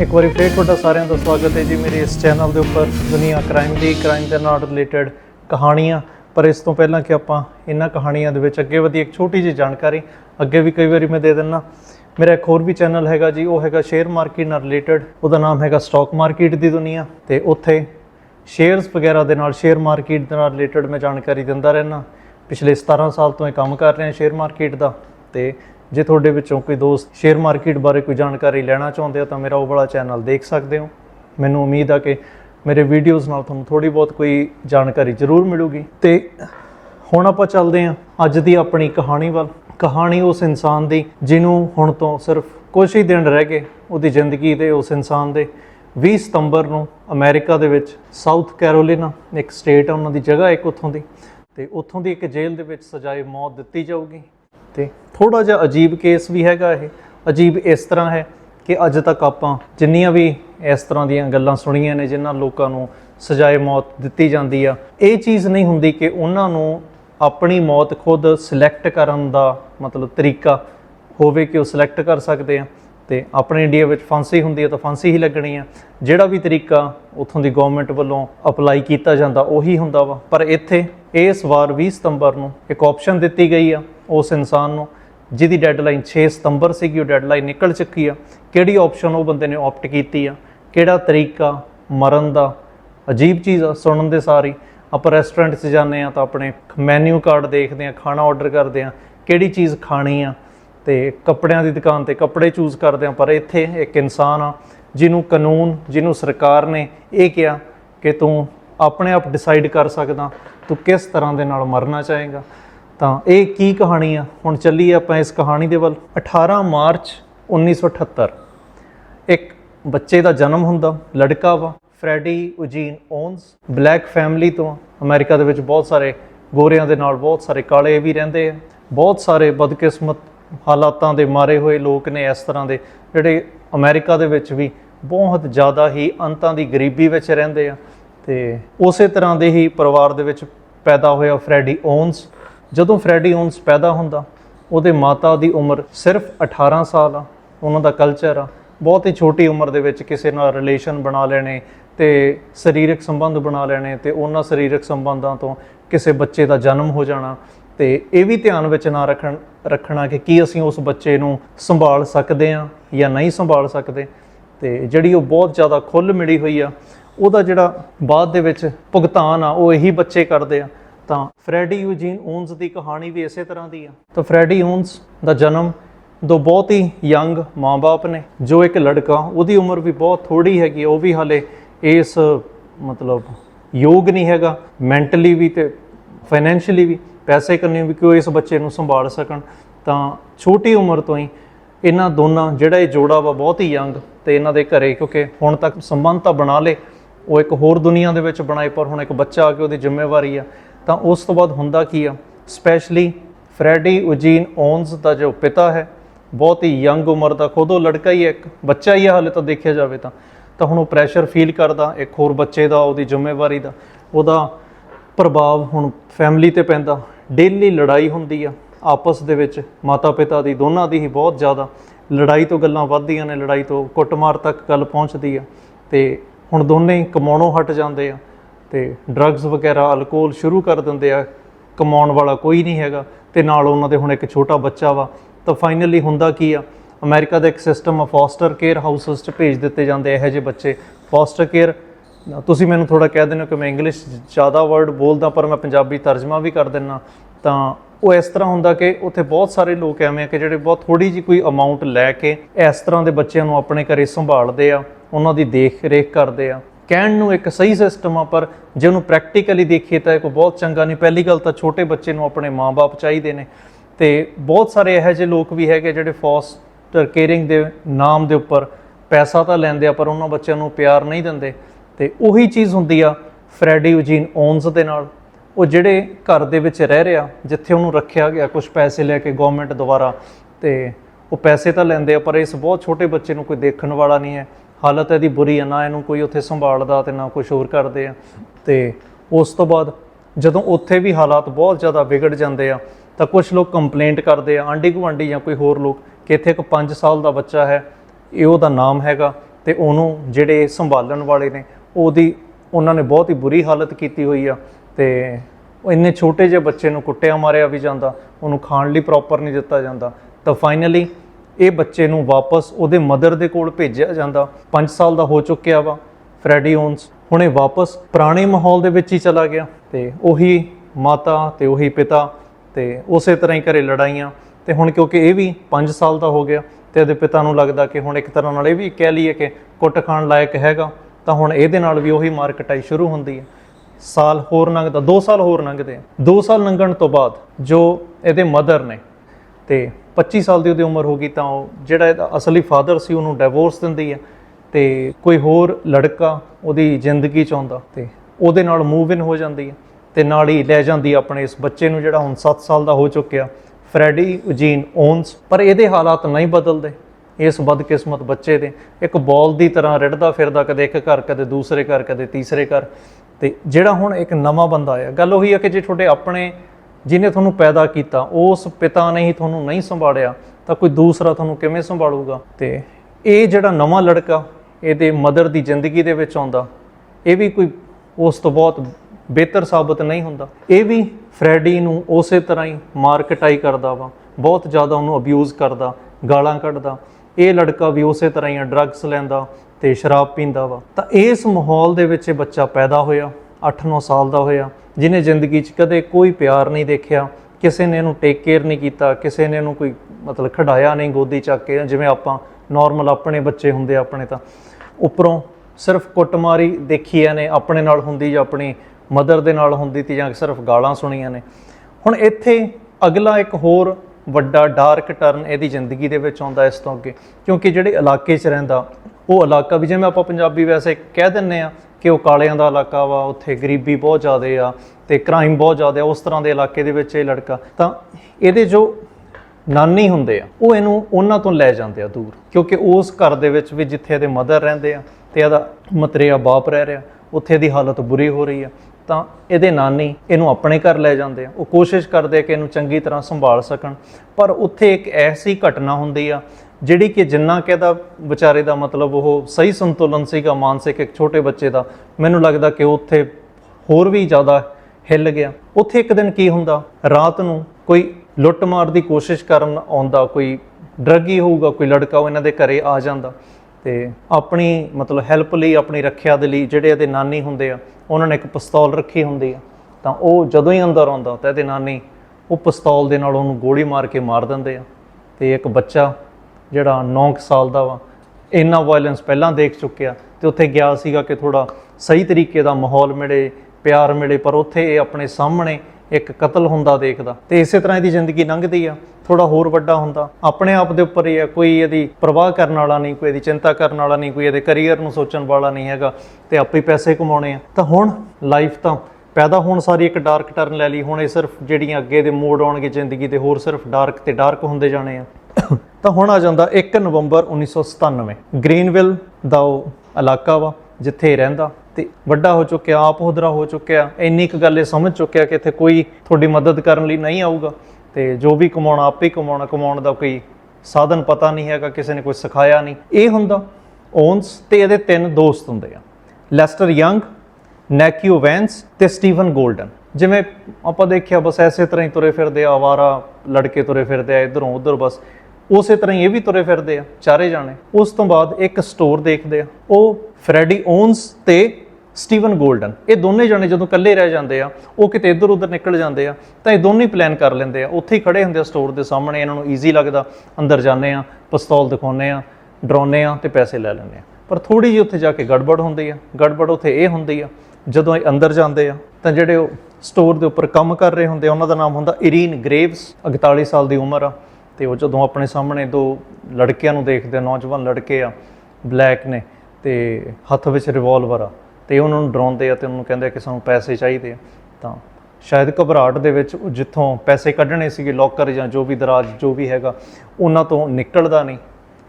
ਇੱਕ ਵਾਰੀ ਫੇਰ ਤੁਹਾਡਾ ਸਾਰਿਆਂ ਦਾ ਸਵਾਗਤ ਹੈ ਜੀ ਮੇਰੇ ਇਸ ਚੈਨਲ ਦੇ ਉੱਪਰ ਦੁਨੀਆ ਕ੍ਰਾਈਮ ਦੀ ਕ੍ਰਾਈਮ ਦੇ ਨਾਲ ਰਿਲੇਟਡ ਕਹਾਣੀਆਂ। ਪਰ ਇਸ ਤੋਂ ਪਹਿਲਾਂ ਕਿ ਆਪਾਂ ਇਹਨਾਂ ਕਹਾਣੀਆਂ ਦੇ ਵਿੱਚ ਅੱਗੇ ਵਧੀ ਇੱਕ ਛੋਟੀ ਜਿਹੀ ਜਾਣਕਾਰੀ, ਅੱਗੇ ਵੀ ਕਈ ਵਾਰੀ ਮੈਂ ਦੇ ਦਿੰਨਾ। ਮੇਰਾ ਇੱਕ ਹੋਰ ਵੀ ਚੈਨਲ ਹੈਗਾ ਜੀ, ਉਹ ਹੈਗਾ ਸ਼ੇਅਰ ਮਾਰਕੀਟ ਨਾਲ ਰਿਲੇਟਡ ਉਹਦਾ ਨਾਮ ਹੈਗਾ ਸਟਾਕ ਮਾਰਕੀਟ ਦੀ ਦੁਨੀਆ। ਤੇ ਉੱਥੇ ਸ਼ੇਅਰਸ ਵਗੈਰਾ ਦੇ ਨਾਲ ਸ਼ੇਅਰ ਮਾਰਕੀਟ ਦੇ ਨਾਲ ਰਿਲੇਟਡ ਮੈਂ ਜਾਣਕਾਰੀ ਦਿੰਦਾ ਰਹਿਣਾ ਪਿਛਲੇ 17 ਸਾਲ ਤੋਂ ਇਹ ਕੰਮ ਕਰ ਰਿਹਾ ਸ਼ੇਅਰ ਮਾਰਕੀਟ ਦਾ। ਤੇ ਜੇ ਤੁਹਾਡੇ ਵਿੱਚੋਂ ਕੋਈ ਦੋਸਤ ਸ਼ੇਅਰ ਮਾਰਕੀਟ ਬਾਰੇ ਕੋਈ ਜਾਣਕਾਰੀ ਲੈਣਾ ਚਾਹੁੰਦੇ ਹੋ ਤਾਂ ਮੇਰਾ ਉਹ ਵਾਲਾ ਚੈਨਲ ਦੇਖ ਸਕਦੇ ਹੋ। ਮੈਨੂੰ ਉਮੀਦ ਆ ਕਿ ਮੇਰੇ ਵੀਡੀਓਜ਼ ਨਾਲ ਤੁਹਾਨੂੰ ਥੋੜੀ ਬਹੁਤ ਕੋਈ ਜਾਣਕਾਰੀ ਜ਼ਰੂਰ ਮਿਲੂਗੀ। ਤੇ ਹੁਣ ਆਪਾਂ ਚੱਲਦੇ ਹਾਂ ਅੱਜ ਦੀ ਆਪਣੀ ਕਹਾਣੀ ਵੱਲ। ਕਹਾਣੀ ਉਸ ਇਨਸਾਨ ਦੀ ਜਿਹਨੂੰ ਹੁਣ ਤੋਂ ਸਿਰਫ ਕੁਝ ਹੀ ਦਿਨ ਰਹਿ ਗਏ, ਉਹਦੀ ਜ਼ਿੰਦਗੀ ਦੇ ਉਸ ਇਨਸਾਨ ਦੇ। 20 ਸਤੰਬਰ ਨੂੰ ਅਮਰੀਕਾ ਦੇ ਵਿੱਚ ਸਾਊਥ ਕੈਰੋਲੀਨਾ, ਇੱਕ ਸਟੇਟ ਆ, ਉਹਨਾਂ ਦੀ ਜਗ੍ਹਾ ਇੱਕ ਉੱਥੋਂ ਦੀ। ਤੇ ਉੱਥੋਂ ਦੀ ਇੱਕ ਜੇਲ੍ਹ ਦੇ ਵਿੱਚ ਸਜ਼ਾਏ ਮੌਤ ਦਿੱਤੀ ਜਾਊਗੀ। ਤੇ ਥੋੜਾ ਜਿਹਾ ਅਜੀਬ ਕੇਸ ਵੀ ਹੈਗਾ ਇਹ, ਅਜੀਬ ਇਸ ਤਰ੍ਹਾਂ ਹੈ ਕਿ ਅੱਜ ਤੱਕ ਆਪਾਂ ਜਿੰਨੀਆਂ ਵੀ ਇਸ ਤਰ੍ਹਾਂ ਦੀਆਂ ਗੱਲਾਂ ਸੁਣੀਆਂ ਨੇ, ਜਿਨ੍ਹਾਂ ਲੋਕਾਂ ਨੂੰ ਸਜ਼ਾਏ ਮੌਤ ਦਿੱਤੀ ਜਾਂਦੀ ਆ, ਇਹ ਚੀਜ਼ ਨਹੀਂ ਹੁੰਦੀ ਕਿ ਉਹਨਾਂ ਨੂੰ ਆਪਣੀ ਮੌਤ ਖੁਦ ਸਿਲੈਕਟ ਕਰਨ ਦਾ ਮਤਲਬ ਤਰੀਕਾ ਹੋਵੇ ਕਿ ਉਹ ਸਿਲੈਕਟ ਕਰ ਸਕਦੇ ਆ। ਤੇ ਆਪਣੇ ਇੰਡੀਆ ਵਿੱਚ ਫਾਂਸੀ ਹੁੰਦੀ ਹੈ ਤਾਂ ਫਾਂਸੀ ਹੀ ਲੱਗਣੀ ਆ। ਜਿਹੜਾ ਵੀ ਤਰੀਕਾ ਉਥੋਂ ਦੀ ਗਵਰਨਮੈਂਟ ਵੱਲੋਂ ਅਪਲਾਈ ਕੀਤਾ ਜਾਂਦਾ, ਉਹੀ ਹੁੰਦਾ ਵਾ। ਪਰ ਇੱਥੇ ਇਸ ਵਾਰ 20 ਸਤੰਬਰ ਨੂੰ ਇੱਕ ਆਪਸ਼ਨ ਦਿੱਤੀ ਗਈ ਆ, ਉਸ ਇਨਸਾਨ ਨੂੰ। ਜਿਹਦੀ ਡੈਡਲਾਈਨ 6 ਸਤੰਬਰ ਸੀਗੀ, ਉਹ ਡੈਡਲਾਈਨ ਨਿਕਲ ਚੁੱਕੀ ਆ। ਕਿਹੜੀ ਆਪਸ਼ਨ ਉਹ ਬੰਦੇ ਨੇ ਆਪਟ ਕੀਤੀ ਆ? ਕਿਹੜਾ ਤਰੀਕਾ ਮਰਨ ਦਾ? ਅਜੀਬ ਚੀਜ਼ ਆ ਸੁਣਨ ਦੇ ਸਾਰੀ। ਆਪਾਂ ਰੈਸਟੋਰੈਂਟ 'ਚ ਜਾਂਦੇ ਆ ਤਾਂ ਆਪਣੇ ਮੈਨੂ ਕਾਰਡ ਦੇਖਦੇ ਆ ਖਾਣਾ ਆਰਡਰ ਕਰਦੇ ਆ ਕਿਹੜੀ ਚੀਜ਼ ਖਾਣੀ ਆ? ਤੇ ਕੱਪੜਿਆਂ ਦੀ ਦੁਕਾਨ ਤੇ ਕੱਪੜੇ ਚੂਜ਼ ਕਰਦੇ ਆ ਪਰ ਇੱਥੇ ਇੱਕ ਇਨਸਾਨ ਆ, ਜਿਹਨੂੰ ਕਾਨੂੰਨ, ਜਿਹਨੂੰ ਸਰਕਾਰ ਨੇ ਇਹ ਕਿਹਾ ਕਿ ਤੂੰ ਆਪਣੇ ਆਪ ਡਿਸਾਈਡ ਕਰ ਸਕਦਾ, ਤੂੰ ਕਿਸ ਤਰ੍ਹਾਂ ਦੇ ਨਾਲ ਮਰਨਾ ਚਾਹੇਗਾ? ਤਾਂ ਇਹ ਕੀ ਕਹਾਣੀ ਆ? ਹੁਣ ਚੱਲੀਏ ਆਪਾਂ ਇਸ ਕਹਾਣੀ ਦੇ ਵੱਲ। 18 ਮਾਰਚ 1978 ਇੱਕ ਬੱਚੇ ਦਾ ਜਨਮ ਹੁੰਦਾ, ਲੜਕਾ ਵਾ। Freddie Eugene Owens black family ਤੋਂ ਆ। ਅਮਰੀਕਾ ਦੇ ਵਿੱਚ ਬਹੁਤ ਸਾਰੇ ਗੋਰਿਆਂ ਦੇ ਨਾਲ ਬਹੁਤ ਸਾਰੇ ਕਾਲੇ ਵੀ ਰਹਿੰਦੇ ਆ। ਬਹੁਤ ਸਾਰੇ ਬਦਕਿਸਮਤ ਹਾਲਾਤਾਂ ਦੇ ਮਾਰੇ ਹੋਏ ਲੋਕ ਨੇ ਇਸ ਤਰ੍ਹਾਂ ਦੇ, ਜਿਹੜੇ ਅਮਰੀਕਾ ਦੇ ਵਿੱਚ ਵੀ ਬਹੁਤ ਜ਼ਿਆਦਾ ਹੀ ਅੰਤਾਂ ਦੀ ਗਰੀਬੀ ਵਿੱਚ ਰਹਿੰਦੇ ਆ। ਤੇ ਉਸੇ ਤਰ੍ਹਾਂ ਦੇ ਹੀ ਪਰਿਵਾਰ ਦੇ ਵਿੱਚ ਪੈਦਾ ਹੋਇਆ ਫਰੈਡੀ ਓਨਸ। ਜਦੋਂ ਫਰੈਡੀ ਓਨਸ ਪੈਦਾ ਹੁੰਦਾ, ਉਹਦੇ ਮਾਤਾ ਦੀ ਉਮਰ ਸਿਰਫ 18 ਸਾਲ ਆ। ਉਹਨਾਂ ਦਾ ਕਲਚਰ ਆ। ਬਹੁਤ ਹੀ ਛੋਟੀ ਉਮਰ ਦੇ ਵਿੱਚ ਕਿਸੇ ਨਾਲ ਰਿਲੇਸ਼ਨ ਬਣਾ ਲੈਣੇ ਤੇ ਸਰੀਰਕ ਸੰਬੰਧ ਬਣਾ ਲੈਣੇ ਤੇ ਉਹਨਾਂ ਸਰੀਰਕ ਸੰਬੰਧਾਂ ਤੋਂ ਕਿਸੇ ਬੱਚੇ ਦਾ ਜਨਮ ਹੋ ਜਾਣਾ। ਤੇ ਇਹ ਵੀ ਧਿਆਨ ਵਿੱਚ ਨਾ ਰੱਖਣ, ਰੱਖਣਾ ਕਿ ਕੀ ਅਸੀਂ ਉਸ ਬੱਚੇ ਨੂੰ ਸੰਭਾਲ ਸਕਦੇ ਹਾਂ ਜਾਂ ਨਹੀਂ ਸੰਭਾਲ ਸਕਦੇ। ਤੇ ਜਿਹੜੀ ਉਹ ਬਹੁਤ ਜ਼ਿਆਦਾ ਖੁੱਲ ਮਿਲੀ ਹੋਈ ਆ, ਉਹਦਾ ਜਿਹੜਾ ਬਾਅਦ ਦੇ ਵਿੱਚ ਭੁਗਤਾਨ ਆ, ਉਹ ਇਹੀ ਬੱਚੇ ਕਰਦੇ ਆ। ਤਾਂ ਫਰੈਡੀ ਯੂਜੀਨ ਓਨਸ ਦੀ ਕਹਾਣੀ ਵੀ ਇਸੇ ਤਰ੍ਹਾਂ ਦੀ ਆ। ਤਾਂ ਫਰੈਡੀ ਓਨਸ ਦਾ ਜਨਮ ਦੋ ਬਹੁਤ ਹੀ ਯੰਗ ਮਾਂ-ਬਾਪ ਨੇ, ਜੋ ਇੱਕ ਲੜਕਾ, ਉਹਦੀ ਉਮਰ ਵੀ ਬਹੁਤ ਥੋੜੀ ਹੈਗੀ ਉਹ ਵੀ ਹਾਲੇ ਇਸ, ਮਤਲਬ, ਯੋਗ ਨਹੀਂ ਹੈਗਾ, ਮੈਂਟਲੀ ਵੀ ਤੇ ਫਾਈਨੈਂਸ਼ੀਅਲੀ ਵੀ, ਪੈਸੇ ਕੰਨੇ ਵੀ ਕੋਈ ਇਸ ਬੱਚੇ ਨੂੰ ਸੰਭਾਲ ਸਕਣ। ਤਾਂ ਛੋਟੀ ਉਮਰ ਤੋਂ ਹੀ ਇਹਨਾਂ ਦੋਨਾਂ, ਜਿਹੜਾ ਇਹ ਜੋੜਾ ਵਾ, ਬਹੁਤ ਹੀ ਯੰਗ ਤੇ ਇਹਨਾਂ ਦੇ ਘਰੇ, ਕਿਉਂਕਿ ਹੁਣ ਤੱਕ ਸੰਬੰਧ ਤਾਂ ਬਣਾ ਲੇ ਉਹ ਇੱਕ ਹੋਰ ਦੁਨੀਆ ਦੇ ਵਿੱਚ ਬਣਾਏ, ਪਰ ਹੁਣ ਇੱਕ ਬੱਚਾ ਆ ਕੇ ਉਹਦੀ ਜ਼ਿੰਮੇਵਾਰੀ ਆ। ਤਾਂ ਉਸ ਤੋਂ ਬਾਅਦ ਹੁੰਦਾ ਕੀ ਆ? ਸਪੈਸ਼ਲੀ ਫਰੈਡੀ ਉਜੀਨ ਓਨਸ ਦਾ ਜੋ ਪਿਤਾ ਹੈ, ਬਹੁਤ ਹੀ ਯੰਗ ਉਮਰ ਦਾ, ਖੁਦ ਉਹ ਲੜਕਾ ਹੀ ਹੈ, ਇੱਕ ਬੱਚਾ ਹੀ ਹੈ ਹਾਲੇ ਤਾਂ ਦੇਖਿਆ ਜਾਵੇ ਤਾਂ। ਤਾਂ ਹੁਣ ਉਹ ਪ੍ਰੈਸ਼ਰ ਫੀਲ ਕਰਦਾ, ਇੱਕ ਹੋਰ ਬੱਚੇ ਦਾ, ਉਹਦੀ ਜ਼ਿੰਮੇਵਾਰੀ ਦਾ, ਉਹਦਾ ਪ੍ਰਭਾਵ ਹੁਣ ਫੈਮਿਲੀ ਤੇ ਪੈਂਦਾ। ਡੇਲੀ ਲੜਾਈ ਹੁੰਦੀ ਆ, ਆਪਸ ਦੇ ਵਿੱਚ ਮਾਤਾ ਪਿਤਾ ਦੀ, ਦੋਨਾਂ ਦੀ ਹੀ ਬਹੁਤ ਜ਼ਿਆਦਾ। ਲੜਾਈ ਤੋਂ ਗੱਲਾਂ ਵੱਧਦੀਆਂ ਨੇ, ਲੜਾਈ ਤੋਂ ਕੁੱਟਮਾਰ ਤੱਕ ਗੱਲ ਪਹੁੰਚਦੀ ਆ। ਤੇ ਹੁਣ ਦੋਨੇ ਹੀ ਕਮਾਉਣੋਂ ਹਟ ਜਾਂਦੇ ਆ। ਤੇ ਡਰੱਗਸ ਵਗੈਰਾ ਅਲਕੋਹਲ ਸ਼ੁਰੂ ਕਰ ਦਿੰਦੇ ਆ, ਕਮਾਉਣ ਵਾਲਾ ਕੋਈ ਨਹੀਂ ਹੈਗਾ ਤੇ ਨਾਲ ਉਹਨਾਂ ਦੇ ਹੁਣ ਇੱਕ ਛੋਟਾ ਬੱਚਾ ਵਾ, ਤਾਂ ਫਾਈਨਲੀ ਹੁੰਦਾ ਕੀ ਆ? ਅਮਰੀਕਾ ਦਾ ਇੱਕ ਸਿਸਟਮ ਆ ਫੋਸਟਰ ਕੇਅਰ ਹਾਊਸਸ 'ਚ ਭੇਜ ਦਿੱਤੇ ਜਾਂਦੇ ਇਹੋ ਜਿਹੇ ਬੱਚੇ। ਫੋਸਟਰ ਕੇਅਰ ਤੁਸੀਂ ਮੈਨੂੰ ਥੋੜਾ ਕਹਿ ਦਿੰਦੇ ਹੋ ਕਿ ਮੈਂ ਇੰਗਲਿਸ਼ ਜ਼ਿਆਦਾ ਵਰਡ ਬੋਲਦਾ, ਪਰ ਮੈਂ ਪੰਜਾਬੀ ਤਰਜਮਾ ਵੀ ਕਰ ਦਿੰਨਾ। ਤਾਂ ਉਹ ਇਸ ਤਰ੍ਹਾਂ ਹੁੰਦਾ ਕਿ ਉੱਥੇ ਬਹੁਤ ਸਾਰੇ ਲੋਕ ਐਵੇਂ ਆ ਕਿ ਜਿਹੜੇ ਬਹੁਤ ਥੋੜੀ ਜੀ ਕੋਈ ਅਮਾਉਂਟ ਲੈ ਕੇ ਇਸ ਤਰ੍ਹਾਂ ਦੇ ਬੱਚਿਆਂ ਨੂੰ ਆਪਣੇ ਘਰੇ ਸੰਭਾਲਦੇ ਆ, ਉਹਨਾਂ ਦੀ ਦੇਖ ਰੇਖ ਕਰਦੇ ਆ। ਕਹਿਣ ਨੂੰ ਇੱਕ ਸਹੀ ਸਿਸਟਮ ਆ, ਪਰ ਜੇ ਉਹਨੂੰ ਪ੍ਰੈਕਟੀਕਲੀ ਦੇਖੀਏ ਤਾਂ ਇਹ ਕੋਈ ਬਹੁਤ ਚੰਗਾ ਨਹੀਂ। ਪਹਿਲੀ ਗੱਲ ਤਾਂ ਛੋਟੇ ਬੱਚੇ ਨੂੰ ਆਪਣੇ ਮਾਪੇ ਚਾਹੀਦੇ ਨੇ। ਤੇ ਬਹੁਤ ਸਾਰੇ ਇਹੋ ਜਿਹੇ ਲੋਕ ਵੀ ਹੈਗੇ ਜਿਹੜੇ ਫੋਸਟਰ ਕੇਅਰਿੰਗ ਦੇ ਨਾਮ ਦੇ ਉੱਪਰ ਪੈਸਾ ਤਾਂ ਲੈਂਦੇ ਆ, ਪਰ ਉਹਨਾਂ ਬੱਚਿਆਂ ਨੂੰ ਪਿਆਰ ਨਹੀਂ ਦਿੰਦੇ। ਤੇ ਉਹੀ ਚੀਜ਼ ਹੁੰਦੀ ਆ ਫਰੈਡੀ ਯੂਜੀਨ ਓਨਸ ਦੇ ਨਾਲ। ਉਹ ਜਿਹੜੇ ਘਰ ਦੇ ਵਿੱਚ ਰਹਿ ਰਿਹਾ, ਜਿੱਥੇ ਉਹਨੂੰ ਰੱਖਿਆ ਗਿਆ ਕੁਝ ਪੈਸੇ ਲੈ ਕੇ ਗਵਰਨਮੈਂਟ ਦੁਆਰਾ, ਤੇ ਉਹ ਪੈਸੇ ਤਾਂ ਲੈਂਦੇ ਆ, ਪਰ ਇਸ ਬਹੁਤ ਛੋਟੇ ਬੱਚੇ ਨੂੰ ਕੋਈ ਦੇਖਣ ਵਾਲਾ ਨਹੀਂ ਹੈ। ਹਾਲਤ ਇਹਦੀ ਬੁਰੀ ਆ, ਨਾ ਇਹਨੂੰ ਕੋਈ ਉੱਥੇ ਸੰਭਾਲਦਾ ਤੇ ਨਾ ਕੁਝ ਹੋਰ ਕਰਦੇ ਆ। ਤੇ ਉਸ ਤੋਂ ਬਾਅਦ ਜਦੋਂ ਉੱਥੇ ਵੀ ਹਾਲਾਤ ਬਹੁਤ ਜ਼ਿਆਦਾ ਵਿਗੜ ਜਾਂਦੇ ਆ, ਤਾਂ ਕੁਝ ਲੋਕ ਕੰਪਲੇਂਟ ਕਰਦੇ ਆ, ਆਂਢੀ ਗੁਆਂਢੀ ਜਾਂ ਕੋਈ ਹੋਰ ਲੋਕ ਕਿ ਇੱਥੇ ਇੱਕ 5 ਸਾਲ ਦਾ ਬੱਚਾ ਹੈ, ਇਹ ਉਹਦਾ ਨਾਮ ਹੈਗਾ ਤੇ ਉਹਨੂੰ ਜਿਹੜੇ ਸੰਭਾਲਣ ਵਾਲੇ ਨੇ, ਉਹਦੀ, ਉਹਨਾਂ ਨੇ ਬਹੁਤ ਹੀ ਬੁਰੀ ਹਾਲਤ ਕੀਤੀ ਹੋਈ ਆ ਤੇ ਉਹ ਇੰਨੇ ਛੋਟੇ ਜਿਹੇ ਬੱਚੇ ਨੂੰ ਕੁੱਟਿਆ ਮਾਰਿਆ ਵੀ ਜਾਂਦਾ, ਉਹਨੂੰ ਖਾਣ ਲਈ ਪ੍ਰੋਪਰ ਨਹੀਂ ਦਿੱਤਾ ਜਾਂਦਾ। ਤਾਂ ਫਾਈਨਲੀ ਇਹ ਬੱਚੇ ਨੂੰ ਵਾਪਸ ਉਹਦੇ ਮਦਰ ਦੇ ਕੋਲ ਭੇਜਿਆ ਜਾਂਦਾ। 5 ਸਾਲ ਦਾ ਹੋ ਚੁੱਕਿਆ ਵਾ। ਫਰੈਡੀ ਓਨਸ ਹੁਣ ਇਹ ਵਾਪਸ ਪੁਰਾਣੇ ਮਾਹੌਲ ਦੇ ਵਿੱਚ ਹੀ ਚਲਾ ਗਿਆ ਤੇ ਉਹੀ ਮਾਤਾ ਤੇ ਉਹੀ ਪਿਤਾ ਤੇ ਉਸੇ ਤਰ੍ਹਾਂ ਹੀ ਘਰੇ ਲੜਾਈਆਂ ਤੇ ਹੁਣ ਕਿਉਂਕਿ ਇਹ ਵੀ 5 ਸਾਲ ਦਾ ਹੋ ਗਿਆ ਤੇ ਇਹਦੇ ਪਿਤਾ ਨੂੰ ਲੱਗਦਾ ਕਿ ਹੁਣ ਇੱਕ ਤਰ੍ਹਾਂ ਨਾਲ ਇਹ ਵੀ ਕਹਿ ਲਈਏ ਕਿ ਕੁੱਟ ਖਾਣ ਲਾਇਕ ਹੈਗਾ, ਤਾਂ ਹੁਣ ਇਹਦੇ ਨਾਲ ਵੀ ਉਹੀ ਮਾਰ ਕਟਾਈ ਸ਼ੁਰੂ ਹੁੰਦੀ ਹੈ। ਸਾਲ ਹੋਰ ਲੰਘਦਾ 2 ਸਾਲ ਹੋਰ ਲੰਘਦੇ ਆ। 2 ਸਾਲ ਲੰਘਣ ਤੋਂ ਬਾਅਦ ਜੋ ਇਹਦੇ ਮਦਰ ਨੇ ਤੇ 25 ਸਾਲ ਦੀ ਉਹਦੀ ਉਮਰ ਹੋ ਗਈ ਤਾਂ ਉਹ ਜਿਹੜਾ ਇਹਦਾ ਅਸਲੀ ਫਾਦਰ ਸੀ ਉਹਨੂੰ ਡਿਵੋਰਸ ਦਿੰਦੀ ਹੈ ਤੇ ਕੋਈ ਹੋਰ ਲੜਕਾ ਉਹਦੀ ਜ਼ਿੰਦਗੀ ਚ ਆਉਂਦਾ ਤੇ ਉਹਦੇ ਨਾਲ ਮੂਵ ਇਨ ਹੋ ਜਾਂਦੀ ਹੈ ਤੇ ਨਾਲ ਹੀ ਲੈ ਜਾਂਦੀ ਆਪਣੇ ਇਸ ਬੱਚੇ ਨੂੰ ਜਿਹੜਾ ਹੁਣ 7 ਸਾਲ ਦਾ ਹੋ ਚੁੱਕਿਆ। ਫਰੈਡੀ ਉਜੀਨ ਓਨਸ ਪਰ ਇਹਦੇ ਹਾਲਾਤ ਨਹੀਂ ਬਦਲਦੇ। ਇਸ ਬਦਕਿਸਮਤ ਬੱਚੇ ਦੇ ਇੱਕ ਬੋਲ ਦੀ ਤਰ੍ਹਾਂ ਰਿੜਦਾ ਫਿਰਦਾ ਕਦੇ ਇੱਕ ਘਰ, ਕਦੇ ਦੂਸਰੇ ਘਰ, ਕਦੇ ਤੀਸਰੇ ਘਰ ਤੇ ਜਿਹੜਾ ਹੁਣ ਇੱਕ ਨਵਾਂ ਬੰਦਾ ਆਇਆ। ਗੱਲ ਉਹੀ ਹੈ ਕਿ ਜੇ ਤੁਹਾਡੇ ਆਪਣੇ ਜਿਹਨੇ ਤੁਹਾਨੂੰ ਪੈਦਾ ਕੀਤਾ, ਉਸ ਪਿਤਾ ਨੇ ਹੀ ਤੁਹਾਨੂੰ ਨਹੀਂ ਸੰਭਾਲਿਆ, ਤਾਂ ਕੋਈ ਦੂਸਰਾ ਤੁਹਾਨੂੰ ਕਿਵੇਂ ਸੰਭਾਲੂਗਾ? ਤੇ ਇਹ ਜਿਹੜਾ ਨਵਾਂ ਲੜਕਾ ਇਹਦੇ ਮਦਰ ਦੀ ਜ਼ਿੰਦਗੀ ਦੇ ਵਿੱਚ ਆਉਂਦਾ, ਇਹ ਵੀ ਕੋਈ ਉਸ ਤੋਂ ਬਹੁਤ ਬਿਹਤਰ ਸਾਬਤ ਨਹੀਂ ਹੁੰਦਾ। ਇਹ ਵੀ ਫਰੈਡੀ ਨੂੰ ਉਸੇ ਤਰ੍ਹਾਂ ਹੀ ਮਾਰ ਕਟਾਈ ਕਰਦਾ ਵਾ, ਬਹੁਤ ਜ਼ਿਆਦਾ ਉਹਨੂੰ ਅਬਿਊਜ਼ ਕਰਦਾ, ਗਾਲਾਂ ਕੱਢਦਾ। ਇਹ ਲੜਕਾ ਵੀ ਉਸੇ ਤਰ੍ਹਾਂ ਹੀ ਡਰੱਗਸ ਲੈਂਦਾ ਤੇ ਸ਼ਰਾਬ ਪੀਂਦਾ ਵਾ। ਤਾਂ ਇਸ ਮਾਹੌਲ ਦੇ ਵਿੱਚ ਇਹ ਬੱਚਾ ਪੈਦਾ ਹੋਇਆ 8-9 ਸਾਲ ਦਾ ਹੋਇਆ। ਜਿਹਨੇ ਜ਼ਿੰਦਗੀ 'ਚ ਕਦੇ ਕੋਈ ਪਿਆਰ ਨਹੀਂ ਦੇਖਿਆ, ਕਿਸੇ ਨੇ ਇਹਨੂੰ ਟੇਕ ਕੇਅਰ ਨਹੀਂ ਕੀਤਾ, ਕਿਸੇ ਨੇ ਇਹਨੂੰ ਕੋਈ ਮਤਲਬ ਖੜਾਇਆ ਨਹੀਂ, ਗੋਦੀ ਚੱਕ ਕੇ, ਜਿਵੇਂ ਆਪਾਂ ਨਾਰਮਲ ਆਪਣੇ ਬੱਚੇ ਹੁੰਦੇ ਆਪਣੇ ਤਾਂ। ਉੱਪਰੋਂ ਸਿਰਫ ਕੁੱਟਮਾਰੀ ਦੇਖੀ ਨੇ ਆਪਣੇ ਨਾਲ ਹੁੰਦੀ ਜਾਂ ਆਪਣੀ ਮਦਰ ਦੇ ਨਾਲ ਹੁੰਦੀ ਤੀ ਜਾਂ ਸਿਰਫ ਗਾਲਾਂ ਸੁਣੀਆਂ ਨੇ। ਹੁਣ ਇੱਥੇ ਅਗਲਾ ਇੱਕ ਹੋਰ ਵੱਡਾ ਡਾਰਕ ਟਰਨ ਇਹਦੀ ਜ਼ਿੰਦਗੀ ਦੇ ਵਿੱਚ ਆਉਂਦਾ ਇਸ ਤੋਂ ਅੱਗੇ, ਕਿਉਂਕਿ ਜਿਹੜੇ ਇਲਾਕੇ 'ਚ ਰਹਿੰਦਾ, ਉਹ ਇਲਾਕਾ ਵੀ ਜਿਵੇਂ ਆਪਾਂ ਪੰਜਾਬੀ ਵੈਸੇ ਕਹਿ ਦਿੰਨੇ ਆ ਕਿ ਉਹ ਕਾਲਿਆਂ ਦਾ ਇਲਾਕਾ ਵਾ, ਉੱਥੇ ਗਰੀਬੀ ਬਹੁਤ ਜ਼ਿਆਦਾ ਆ ਤੇ ਕ੍ਰਾਈਮ ਬਹੁਤ ਜ਼ਿਆਦਾ ਉਸ ਤਰ੍ਹਾਂ ਦੇ ਇਲਾਕੇ ਦੇ ਵਿੱਚ ਇਹ ਲੜਕਾ। ਤਾਂ ਇਹਦੇ ਜੋ ਨਾਨੀ ਹੁੰਦੇ ਆ, ਉਹ ਇਹਨੂੰ ਉਹਨਾਂ ਤੋਂ ਲੈ ਜਾਂਦੇ ਆ ਦੂਰ, ਕਿਉਂਕਿ ਉਸ ਘਰ ਦੇ ਵਿੱਚ ਵੀ ਜਿੱਥੇ ਇਹਦੇ ਮਦਰ ਰਹਿੰਦੇ ਆ, ਤੇ ਇਹਦਾ ਮਤਰੇਆ ਬਾਪ ਰਹਿ ਰਿਹਾ, ਉੱਥੇ ਦੀ ਹਾਲਤ ਬੁਰੀ ਹੋ ਰਹੀ ਆ। ਤਾਂ ਇਹਦੇ ਨਾਨੀ ਇਹਨੂੰ ਆਪਣੇ ਘਰ ਲੈ ਜਾਂਦੇ ਆ। ਉਹ ਕੋਸ਼ਿਸ਼ ਕਰਦੇ ਆ ਕਿ ਇਹਨੂੰ ਚੰਗੀ ਤਰ੍ਹਾਂ ਸੰਭਾਲ ਸਕਣ, ਪਰ ਉੱਥੇ ਇੱਕ ਐਸੀ ਘਟਨਾ ਹੁੰਦੀ ਆ ਜਿਹੜੀ ਕਿ ਜਿੰਨਾ ਕਿ ਇਹਦਾ ਵਿਚਾਰੇ ਦਾ ਮਤਲਬ ਉਹ ਸਹੀ ਸੰਤੁਲਨ ਸੀਗਾ, ਮਾਨਸਿਕ ਇੱਕ ਛੋਟੇ ਬੱਚੇ ਦਾ, ਮੈਨੂੰ ਲੱਗਦਾ ਕਿ ਉੱਥੇ ਹੋਰ ਵੀ ਜ਼ਿਆਦਾ ਹਿੱਲ ਗਿਆ। ਉੱਥੇ ਇੱਕ ਦਿਨ ਕੀ ਹੁੰਦਾ? ਰਾਤ ਨੂੰ ਕੋਈ ਲੁੱਟਮਾਰ ਦੀ ਕੋਸ਼ਿਸ਼ ਕਰਨ ਆਉਂਦਾ, ਕੋਈ ਡਰੱਗੀ ਹੋਊਗਾ, ਕੋਈ ਲੜਕਾ ਉਹ ਇਹਨਾਂ ਦੇ ਘਰੇ ਆ ਜਾਂਦਾ ਤੇ ਆਪਣੀ ਮਤਲਬ ਹੈਲਪ ਲਈ, ਆਪਣੀ ਰੱਖਿਆ ਦੇ ਲਈ ਜਿਹੜੇ ਇਹਦੇ ਨਾਨੀ ਹੁੰਦੇ ਆ, ਉਹਨਾਂ ਨੇ ਇੱਕ ਪਿਸਤੌਲ ਰੱਖੀ ਹੁੰਦੀ ਆ। ਤਾਂ ਉਹ ਜਦੋਂ ਹੀ ਅੰਦਰ ਆਉਂਦਾ ਤਾਂ ਇਹਦੇ ਨਾਨੀ ਉਹ ਪਿਸਤੌਲ ਦੇ ਨਾਲ ਉਹਨੂੰ ਗੋਲੀ ਮਾਰ ਕੇ ਮਾਰ ਦਿੰਦੇ ਆ ਤੇ ਇੱਕ ਬੱਚਾ ਜਿਹੜਾ 9 ਸਾਲ ਦਾ ਵਾ, ਇੰਨਾ ਵਾਇਲੈਂਸ ਪਹਿਲਾਂ ਦੇਖ ਚੁੱਕਿਆ ਤੇ ਉੱਥੇ ਗਿਆ ਸੀਗਾ ਕਿ ਥੋੜਾ ਸਹੀ ਤਰੀਕੇ ਦਾ ਮਾਹੌਲ ਮਿਲੇ, ਪਿਆਰ ਮਿਲੇ, ਪਰ ਉੱਥੇ ਇਹ ਆਪਣੇ ਸਾਹਮਣੇ ਇੱਕ ਕਤਲ ਹੁੰਦਾ ਦੇਖਦਾ ਤੇ ਇਸੇ ਤਰ੍ਹਾਂ ਇਹਦੀ ਜ਼ਿੰਦਗੀ ਲੰਘਦੀ ਆ ਥੋੜਾ ਹੋਰ ਵੱਡਾ ਹੁੰਦਾ। ਆਪਣੇ ਆਪ ਦੇ ਉੱਪਰ ਹੀ ਆ, ਕੋਈ ਇਹਦੀ ਪਰਵਾਹ ਕਰਨ ਵਾਲਾ ਨਹੀਂ, ਕੋਈ ਇਹਦੀ ਚਿੰਤਾ ਕਰਨ ਵਾਲਾ ਨਹੀਂ, ਕੋਈ ਇਹਦੇ ਕੈਰੀਅਰ ਨੂੰ ਸੋਚਣ ਵਾਲਾ ਨਹੀਂ ਹੈਗਾ ਤੇ ਆਪੇ ਪੈਸੇ ਕਮਾਉਣੇ ਆ। ਤਾਂ ਹੁਣ ਲਾਈਫ ਤਾਂ ਪੈਦਾ ਹੋਣ ਸਾਰੀ ਇੱਕ ਡਾਰਕ ਟਰਨ ਲੈ ਲਈ, ਹੁਣ ਇਹ ਸਿਰਫ ਜਿਹੜੀਆਂ ਅੱਗੇ ਦੇ ਮੋੜ ਆਉਣਗੇ ਜ਼ਿੰਦਗੀ ਦੇ, ਹੋਰ ਸਿਰਫ ਡਾਰਕ ਤੇ ਡਾਰਕ ਹੁੰਦੇ ਜਾਣੇ ਆ। ਤਾਂ ਹੁਣ ਆ ਜਾਂਦਾ 1 ਨਵੰਬਰ 1997 ਗ੍ਰੀਨਵਿਲ ਦਾ ਉਹ ਇਲਾਕਾ ਵਾ, ਜਿੱਥੇ ਰਹਿੰਦਾ ਤੇ ਵੱਡਾ ਹੋ ਚੁੱਕਿਆ, ਆਪ ਹੁਦਰਾ ਹੋ ਚੁੱਕਿਆ, ਇੰਨੀ ਕੁ ਗੱਲ ਇਹ ਸਮਝ ਚੁੱਕਿਆ ਕਿ ਇੱਥੇ ਕੋਈ ਤੁਹਾਡੀ ਮਦਦ ਕਰਨ ਲਈ ਨਹੀਂ ਆਊਗਾ। ਤੇ ਜੋ ਵੀ ਕਮਾਉਣਾ, ਆਪੇ ਹੀ ਕਮਾਉਣਾ, ਕਮਾਉਣ ਦਾ ਕੋਈ ਸਾਧਨ ਪਤਾ ਨਹੀਂ ਹੈਗਾ, ਕਿਸੇ ਨੇ ਕੋਈ ਸਿਖਾਇਆ ਨਹੀਂ। ਇਹ ਹੁੰਦਾ ਓਨਸ ਤੇ ਇਹਦੇ ਤਿੰਨ ਦੋਸਤ ਹੁੰਦੇ ਆ, ਲੈਸਟਰ ਯੰਗ ਨੈਕਿਓ ਵੈਂਸ ਤੇ ਸਟੀਵਨ 골ਡਨ ਜਿਵੇਂ ਆਪਾਂ ਦੇਖਿਆ, ਬਸ ਐਸੇ ਤਰ੍ਹਾਂ ਹੀ ਤੁਰੇ ਫਿਰਦੇ ਆ, ਆਵਾਰਾ ਲੜਕੇ ਤੁਰੇ ਫਿਰਦੇ ਆ, ਇਧਰੋਂ ਉਧਰ ਬਸ। ਉਸੇ ਤਰ੍ਹਾਂ ਹੀ ਇਹ ਵੀ ਤੁਰੇ ਫਿਰਦੇ ਆ, ਚਾਰੇ ਜਾਣੇ। ਉਸ ਤੋਂ ਬਾਅਦ ਇੱਕ ਸਟੋਰ ਦੇਖਦੇ ਆ। ਉਹ ਫਰੈਡੀ ਓਨਸ ਤੇ ਸਟੀਵਨ 골ਡਨ ਇਹ ਦੋਨੇ ਜਣੇ ਜਦੋਂ ਇਕੱਲੇ ਰਹਿ ਜਾਂਦੇ ਆ, ਉਹ ਕਿਤੇ ਇੱਧਰ ਉੱਧਰ ਨਿਕਲ ਜਾਂਦੇ ਆ, ਤਾਂ ਇਹ ਦੋਨੇ ਪਲਾਨ ਕਰ ਲੈਂਦੇ ਆ। ਉੱਥੇ ਹੀ ਖੜੇ ਹੁੰਦੇ ਆ ਸਟੋਰ ਦੇ ਸਾਹਮਣੇ, ਇਹਨਾਂ ਨੂੰ ਈਜ਼ੀ ਲੱਗਦਾ। ਅੰਦਰ ਜਾਂਦੇ ਆ, ਪਿਸਤੌਲ ਦਿਖਾਉਂਦੇ ਆ, ਡਰਾਉਂਦੇ ਆ ਤੇ ਪੈਸੇ ਲੈ ਲੈਂਦੇ ਆ। ਪਰ ਥੋੜੀ ਜਿਹੀ ਉੱਥੇ ਜਾ ਕੇ ਗੜਬੜ ਹੁੰਦੀ ਆ। ਗੜਬੜ ਉੱਥੇ ਇਹ ਹੁੰਦੀ ਆ, ਜਦੋਂ ਇਹ ਅੰਦਰ ਜਾਂਦੇ ਆ, ਤਾਂ ਜਿਹੜੇ ਉਹ ਸਟੋਰ ਦੇ ਉੱਪਰ ਕੰਮ ਕਰ ਰਹੇ ਹੁੰਦੇ ਆ, ਉਹਨਾਂ ਦਾ ਨਾਮ ਹੁੰਦਾ ਇਰੀਨ ਗ੍ਰੇਵਸ 41 ਸਾਲ ਦੀ ਉਮਰ ਆ। ਤੇ ਉਹ ਜਦੋਂ ਆਪਣੇ ਸਾਹਮਣੇ ਦੋ ਲੜਕਿਆਂ ਨੂੰ ਦੇਖਦੇ ਆ, ਨੌਜਵਾਨ ਲੜਕੇ ਆ ਬਲੈਕ ਨੇ ਤੇ ਹੱਥ ਵਿੱਚ ਰਿਵਾਲਵਰ ਆ ਤੇ ਉਹਨਾਂ ਨੂੰ ਡਰਾਉਂਦੇ ਆ ਤੇ ਉਹਨਾਂ ਨੂੰ ਕਹਿੰਦੇ ਆ ਕਿ ਸਾਨੂੰ ਪੈਸੇ ਚਾਹੀਦੇ ਆ, ਤਾਂ ਸ਼ਾਇਦ ਘਬਰਾਹਟ ਦੇ ਵਿੱਚ ਉਹ ਜਿੱਥੋਂ ਪੈਸੇ ਕੱਢਣੇ ਸੀਗੇ ਲੋਕਰ ਜਾਂ ਜੋ ਵੀ ਦਰਾਜ, ਜੋ ਵੀ ਹੈਗਾ, ਉਹਨਾਂ ਤੋਂ ਨਿਕਲਦਾ ਨਹੀਂ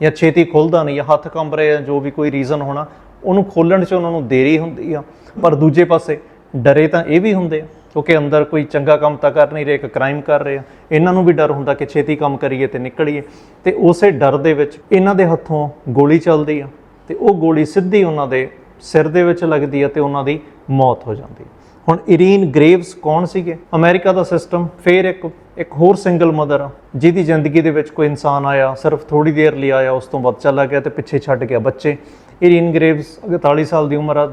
ਜਾਂ ਛੇਤੀ ਖੁੱਲਦਾ ਨਹੀਂ ਜਾਂ ਹੱਥ ਕੰਬ ਰਹੇ ਜੋ ਵੀ ਕੋਈ ਰੀਜ਼ਨ ਹੋਣਾ, ਉਹਨੂੰ ਖੋਲਣ 'ਚ ਉਹਨਾਂ ਨੂੰ ਦੇਰੀ ਹੁੰਦੀ ਆ, ਪਰ ਦੂਜੇ ਪਾਸੇ ਡਰੇ ਤਾਂ ਇਹ ਵੀ ਹੁੰਦੇ ਆ। ਕਿਉਂਕਿ ਅੰਦਰ ਕੋਈ ਚੰਗਾ ਕੰਮ ਤਾਂ ਕਰ ਨਹੀਂ ਰਹੇ, ਇੱਕ ਕ੍ਰਾਈਮ ਕਰ ਰਹੇ ਆ। ਇਹਨਾਂ ਨੂੰ ਵੀ ਡਰ ਹੁੰਦਾ ਕਿ ਛੇਤੀ ਕੰਮ ਕਰੀਏ ਤੇ ਨਿਕਲੀਏ। ਤੇ ਉਸੇ ਡਰ ਦੇ ਵਿੱਚ ਇਹਨਾਂ ਦੇ ਹੱਥੋਂ ਗੋਲੀ ਚੱਲਦੀ ਆ ਤੇ ਉਹ ਗੋਲੀ ਸਿੱਧੀ ਉਹਨਾਂ ਦੇ ਸਿਰ ਦੇ ਵਿੱਚ ਲੱਗਦੀ ਹੈ ਤੇ ਉਹਨਾਂ ਦੀ ਮੌਤ ਹੋ ਜਾਂਦੀ ਹੁਣ ਇਰੀਨ ਗ੍ਰੇਵਸ ਕੌਣ ਸੀਗੇ? ਅਮਰੀਕਾ ਦਾ ਸਿਸਟਮ, ਫੇਰ ਇੱਕ ਇੱਕ ਹੋਰ ਸਿੰਗਲ ਮਦਰ ਆ, ਜਿਹਦੀ ਜ਼ਿੰਦਗੀ ਦੇ ਵਿੱਚ ਕੋਈ ਇਨਸਾਨ ਆਇਆ, ਸਿਰਫ ਥੋੜੀ ਦੇਰ ਲਈ ਆਇਆ, ਉਸ ਤੋਂ ਬਾਅਦ ਚਲਾ ਗਿਆ ਤੇ ਪਿੱਛੇ ਛੱਡ ਗਿਆ ਬੱਚੇ। ਇਰੀਨ ਗ੍ਰੇਵਸ 41 ਸਾਲ ਦੀ ਉਮਰ ਆ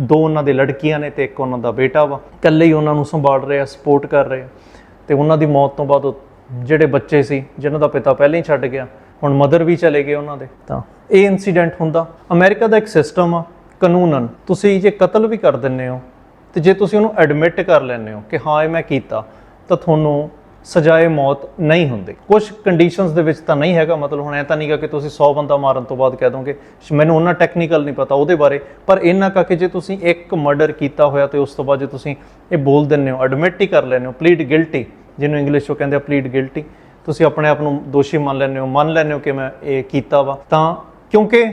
ਦੋ ਉਹਨਾਂ ਦੇ ਲੜਕੀਆਂ ਨੇ ਤੇ ਇੱਕ ਉਹਨਾਂ ਦਾ ਬੇਟਾ ਵਾ। ਇਕੱਲੇ ਹੀ ਉਹਨਾਂ ਨੂੰ ਸੰਭਾਲ ਰਿਹਾ ਸਪੋਰਟ ਕਰ ਰਿਹਾ। ਤੇ ਉਹਨਾਂ ਦੀ ਮੌਤ ਤੋਂ ਬਾਅਦ ਉਹ ਜਿਹੜੇ ਬੱਚੇ ਸੀ, ਜਿਨ੍ਹਾਂ ਦਾ ਪਿਤਾ ਪਹਿਲਾਂ ਹੀ ਛੱਡ ਗਿਆ, ਹੁਣ ਮਦਰ ਵੀ ਚਲੇ ਗਏ ਉਹਨਾਂ ਦੇ। ਤਾਂ ਇਹ ਇਨਸੀਡੈਂਟ ਹੁੰਦਾ। ਅਮਰੀਕਾ ਦਾ ਇੱਕ ਸਿਸਟਮ ਆ, ਕਾਨੂੰਨਨ। ਤੁਸੀਂ ਜੇ ਕਤਲ ਵੀ ਕਰ ਦਿੰਦੇ ਹੋ, ਤੇ ਜੇ ਤੁਸੀਂ ਉਹਨੂੰ ਐਡਮਿਟ ਕਰ ਲੈਂਦੇ ਹੋ ਕਿ ਹਾਂ, ਇਹ ਮੈਂ ਕੀਤਾ, ਤਾਂ ਤੁਹਾਨੂੰ ਸਜ਼ਾਏ ਮੌਤ ਨਹੀਂ ਹੁੰਦੀ। ਕੁਝ ਕੰਡੀਸ਼ਨਸ ਦੇ ਵਿੱਚ ਤਾਂ ਨਹੀਂ ਹੈਗਾ, ਮਤਲਬ ਹੁਣ ਐ ਤਾਂ ਨਹੀਂਗਾ ਕਿ ਤੁਸੀਂ 100 ਬੰਦਾ ਮਾਰਨ ਤੋਂ ਬਾਅਦ ਕਹਿ ਦੋਗੇ, ਮੈਨੂੰ ਉਹਨਾਂ ਟੈਕਨੀਕਲ ਨਹੀਂ ਪਤਾ ਉਹਦੇ ਬਾਰੇ, ਪਰ ਇੰਨਾ ਕਾ ਕਿ ਜੇ ਤੁਸੀਂ ਇੱਕ ਮਰਡਰ ਕੀਤਾ ਹੋਇਆ ਤੇ ਉਸ ਤੋਂ ਬਾਅਦ ਜੇ ਤੁਸੀਂ ਇਹ ਬੋਲ ਦਿੰਦੇ ਹੋ ਐਡਮਿਟ ਹੀ ਕਰ ਲੈਂਦੇ ਹੋ ਪਲੀਡ ਗਿਲਟੀ ਜਿਹਨੂੰ ਇੰਗਲਿਸ਼ ਵਿੱਚ ਕਹਿੰਦੇ ਆ ਪਲੀਡ ਗਿਲਟੀ ਤੁਸੀਂ ਆਪਣੇ ਆਪ ਨੂੰ ਦੋਸ਼ੀ ਮੰਨ ਲੈਂਦੇ ਹੋ, ਮੰਨ ਲੈਂਦੇ ਹੋ ਕਿ ਮੈਂ ਇਹ ਕੀਤਾ ਵਾ, ਤਾਂ ਕਿਉਂਕਿ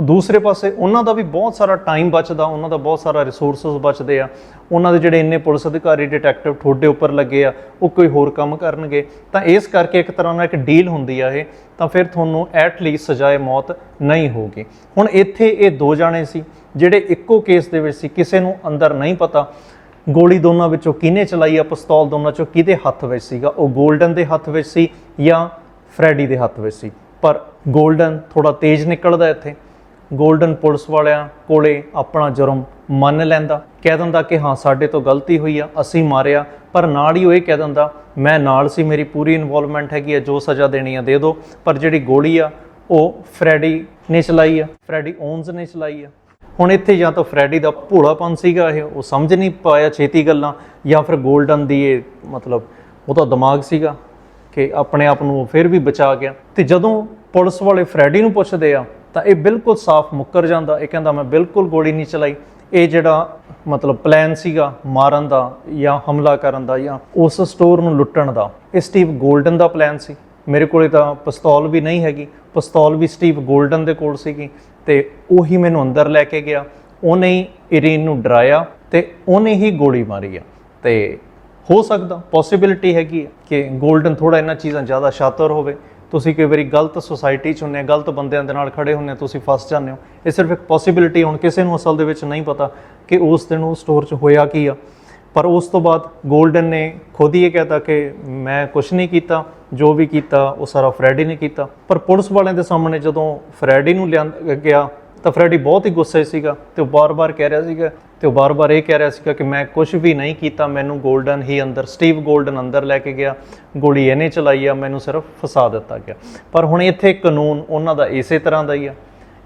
ਦੂਸਰੇ ਪਾਸੇ ਉਹਨਾਂ ਦਾ ਵੀ ਬਹੁਤ ਸਾਰਾ ਟਾਈਮ ਬਚਦਾ, ਉਹਨਾਂ ਦਾ ਬਹੁਤ ਸਾਰਾ ਰਿਸੋਰਸਸ ਬਚਦੇ ਆ। ਉਹਨਾਂ ਦੇ ਜਿਹੜੇ ਇੰਨੇ ਪੁਲਿਸ ਅਧਿਕਾਰੀ ਡਿਟੈਕਟਿਵ ਤੁਹਾਡੇ ਉੱਪਰ ਲੱਗੇ ਆ, ਉਹ ਕੋਈ ਹੋਰ ਕੰਮ ਕਰਨਗੇ। ਤਾਂ ਇਸ ਕਰਕੇ ਇੱਕ ਤਰ੍ਹਾਂ ਨਾਲ ਇੱਕ ਡੀਲ ਹੁੰਦੀ ਆ ਇਹ, ਤਾਂ ਫਿਰ ਤੁਹਾਨੂੰ ਐਟ ਲੀਸਟ ਸਜ਼ਾਏ ਮੌਤ ਨਹੀਂ ਹੋਊਗੀ। ਹੁਣ ਇੱਥੇ ਇਹ ਦੋ ਜਾਣੇ ਸੀ, ਜਿਹੜੇ ਇੱਕੋ ਕੇਸ ਦੇ ਵਿੱਚ ਸੀ, ਕਿਸੇ ਨੂੰ ਅੰਦਰ ਨਹੀਂ ਪਤਾ। ਗੋਲੀ ਦੋਨਾਂ ਵਿੱਚੋਂ ਕਿਹਨੇ ਚਲਾਈ ਆ, ਪਿਸਤੌਲ ਦੋਨਾਂ ਚੋਂ ਕਿਹਦੇ ਹੱਥ ਵਿੱਚ ਸੀਗਾ? ਉਹ 골ਡਨ ਦੇ ਹੱਥ ਵਿੱਚ ਸੀ ਜਾਂ ਫਰੈਡੀ ਦੇ ਹੱਥ ਵਿੱਚ ਸੀ? ਪਰ 골ਡਨ ਥੋੜਾ ਤੇਜ਼ ਨਿਕਲਦਾ ਇੱਥੇ। ਗੋਲਡਨ ਪੁਲਿਸ ਵਾਲਿਆਂ ਕੋਲੇ ਆਪਣਾ ਜੁਰਮ ਮੰਨ ਲੈਂਦਾ। ਕਹਿ ਦਿੰਦਾ ਕਿ ਹਾਂ, ਸਾਡੇ ਤੋਂ ਗਲਤੀ ਹੋਈ ਆ, ਅਸੀਂ ਮਾਰਿਆ, ਪਰ ਨਾਲ ਹੀ ਉਹ ਇਹ ਕਹਿ ਦਿੰਦਾ, ਮੈਂ ਨਾਲ ਸੀ, ਮੇਰੀ ਪੂਰੀ ਇਨਵੋਲਵਮੈਂਟ ਹੈਗੀ ਆ, ਜੋ ਸਜ਼ਾ ਦੇਣੀ ਆ, ਦੇ ਦਿਓ ਪਰ ਜਿਹੜੀ ਗੋਲੀ ਆ, ਉਹ ਫਰੈਡੀ ਨੇ ਚਲਾਈ ਆ ਫਰੈਡੀ ਓਨਸ ਨੇ ਚਲਾਈ ਆ। ਹੁਣ ਇੱਥੇ ਜਾਂ ਤਾਂ ਫਰੈਡੀ ਦਾ ਭੋਲਾਪਨ ਸੀਗਾ ਇਹ, ਉਹ ਸਮਝ ਨਹੀਂ ਪਾਇਆ ਛੇਤੀ ਗੱਲਾਂ, ਜਾਂ ਫਿਰ ਗੋਲਡਨ ਦੀ ਇਹ ਮਤਲਬ ਉਹਦਾ ਦਿਮਾਗ ਸੀਗਾ ਕਿ ਆਪਣੇ ਆਪ ਨੂੰ ਉਹ ਫਿਰ ਵੀ ਬਚਾ ਗਿਆ। ਤੇ ਜਦੋਂ ਪੁਲਿਸ ਵਾਲੇ ਫਰੈਡੀ ਨੂੰ ਪੁੱਛਦੇ ਆ ਤਾਂ ਇਹ ਬਿਲਕੁਲ ਸਾਫ਼ ਮੁੱਕਰ ਜਾਂਦਾ। ਇਹ ਕਹਿੰਦਾ, ਮੈਂ ਬਿਲਕੁਲ ਗੋਲੀ ਨਹੀਂ ਚਲਾਈ। ਇਹ ਜਿਹੜਾ ਮਤਲਬ ਪਲਾਨ ਸੀਗਾ ਮਾਰਨ ਦਾ ਜਾਂ ਹਮਲਾ ਕਰਨ ਦਾ ਜਾਂ ਉਸ ਸਟੋਰ ਨੂੰ ਲੁੱਟਣ ਦਾ, ਇਹ ਸਟੀਵ ਗੋਲਡਨ ਦਾ ਪਲਾਨ ਸੀ। ਮੇਰੇ ਕੋਲੇ ਤਾਂ ਪਿਸਤੌਲ ਵੀ ਨਹੀਂ ਹੈਗੀ। ਪਿਸਤੌਲ ਵੀ ਸਟੀਵ ਗੋਲਡਨ ਦੇ ਕੋਲ ਸੀਗੀ ਤੇ ਉਹੀ ਮੈਨੂੰ ਅੰਦਰ ਲੈ ਕੇ ਗਿਆ। ਉਹਨੇ ਹੀ ਇਰੀਨ ਨੂੰ ਡਰਾਇਆ ਤੇ ਉਹਨੇ ਹੀ ਗੋਲੀ ਮਾਰੀ ਆ। ਤੇ ਹੋ ਸਕਦਾ ਪੋਸਿਬਿਲਿਟੀ ਹੈਗੀ ਕਿ ਗੋਲਡਨ ਥੋੜਾ ਇਹਨਾਂ ਚੀਜ਼ਾਂ ਜ਼ਿਆਦਾ ਸ਼ਾਤਰ ਹੋਵੇ। ਤੁਸੀਂ ਕਈ ਵਾਰੀ ਗਲਤ ਸੁਸਾਇਟੀ ਚ ਹੁੰਦੇ ਆ, ਗਲਤ ਬੰਦਿਆਂ ਦੇ ਨਾਲ ਖੜੇ ਹੁੰਦੇ ਤੁਸੀਂ ਫਸ ਜਾਂਦੇ ਹੋ। ਇਹ ਸਿਰਫ ਇੱਕ ਪੋਸਿਬਿਲਿਟੀ ਹੁਣ ਕਿਸੇ ਨੂੰ ਅਸਲ ਦੇ ਵਿੱਚ ਨਹੀਂ ਪਤਾ ਕਿ ਉਸ ਦਿਨ ਉਹ ਸਟੋਰ 'ਚ ਹੋਇਆ ਕੀ ਆ। ਪਰ ਉਸ ਤੋਂ ਬਾਅਦ 골ਡਨ ਨੇ ਖੁਦ ਹੀ ਇਹ ਕਹਿਤਾ ਕਿ ਮੈਂ ਕੁਝ ਨਹੀਂ ਕੀਤਾ, ਜੋ ਵੀ ਕੀਤਾ, ਉਹ ਸਾਰਾ ਫਰੈਡੀ ਨੇ ਕੀਤਾ। ਪਰ ਪੁਲਿਸ ਵਾਲਿਆਂ ਦੇ ਸਾਹਮਣੇ ਜਦੋਂ ਫਰੈਡੀ ਨੂੰ ਲਿਆਂ, ਗਿਆ, ਤਾਂ ਫਰੈਡੀ ਬਹੁਤ ਹੀ ਗੁੱਸੇ ਸੀਗਾ ਤੇ ਉਹ ਬਾਰ-ਬਾਰ ਕਹਿ ਰਿਹਾ ਸੀਗਾ ਤੇ ਉਹ ਬਾਰ-ਬਾਰ ਇਹ ਕਹਿ ਰਿਹਾ ਸੀਗਾ ਕਿ ਮੈਂ ਕੁਝ ਵੀ ਨਹੀਂ ਕੀਤਾ, ਮੈਨੂੰ 골ਡਨ ਹੀ ਅੰਦਰ ਸਟੀਵ 골ਡਨ ਅੰਦਰ ਲੈ ਕੇ ਗਿਆ, ਗੋਲੀ ਇਹਨੇ ਚਲਾਈ ਆ, ਮੈਨੂੰ ਸਿਰਫ ਫਸਾ ਦਿੱਤਾ ਗਿਆ। ਪਰ ਹੁਣ ਇੱਥੇ ਕਾਨੂੰਨ ਉਹਨਾਂ ਦਾ ਇਸੇ ਤਰ੍ਹਾਂ ਦਾ ਹੀ ਆ।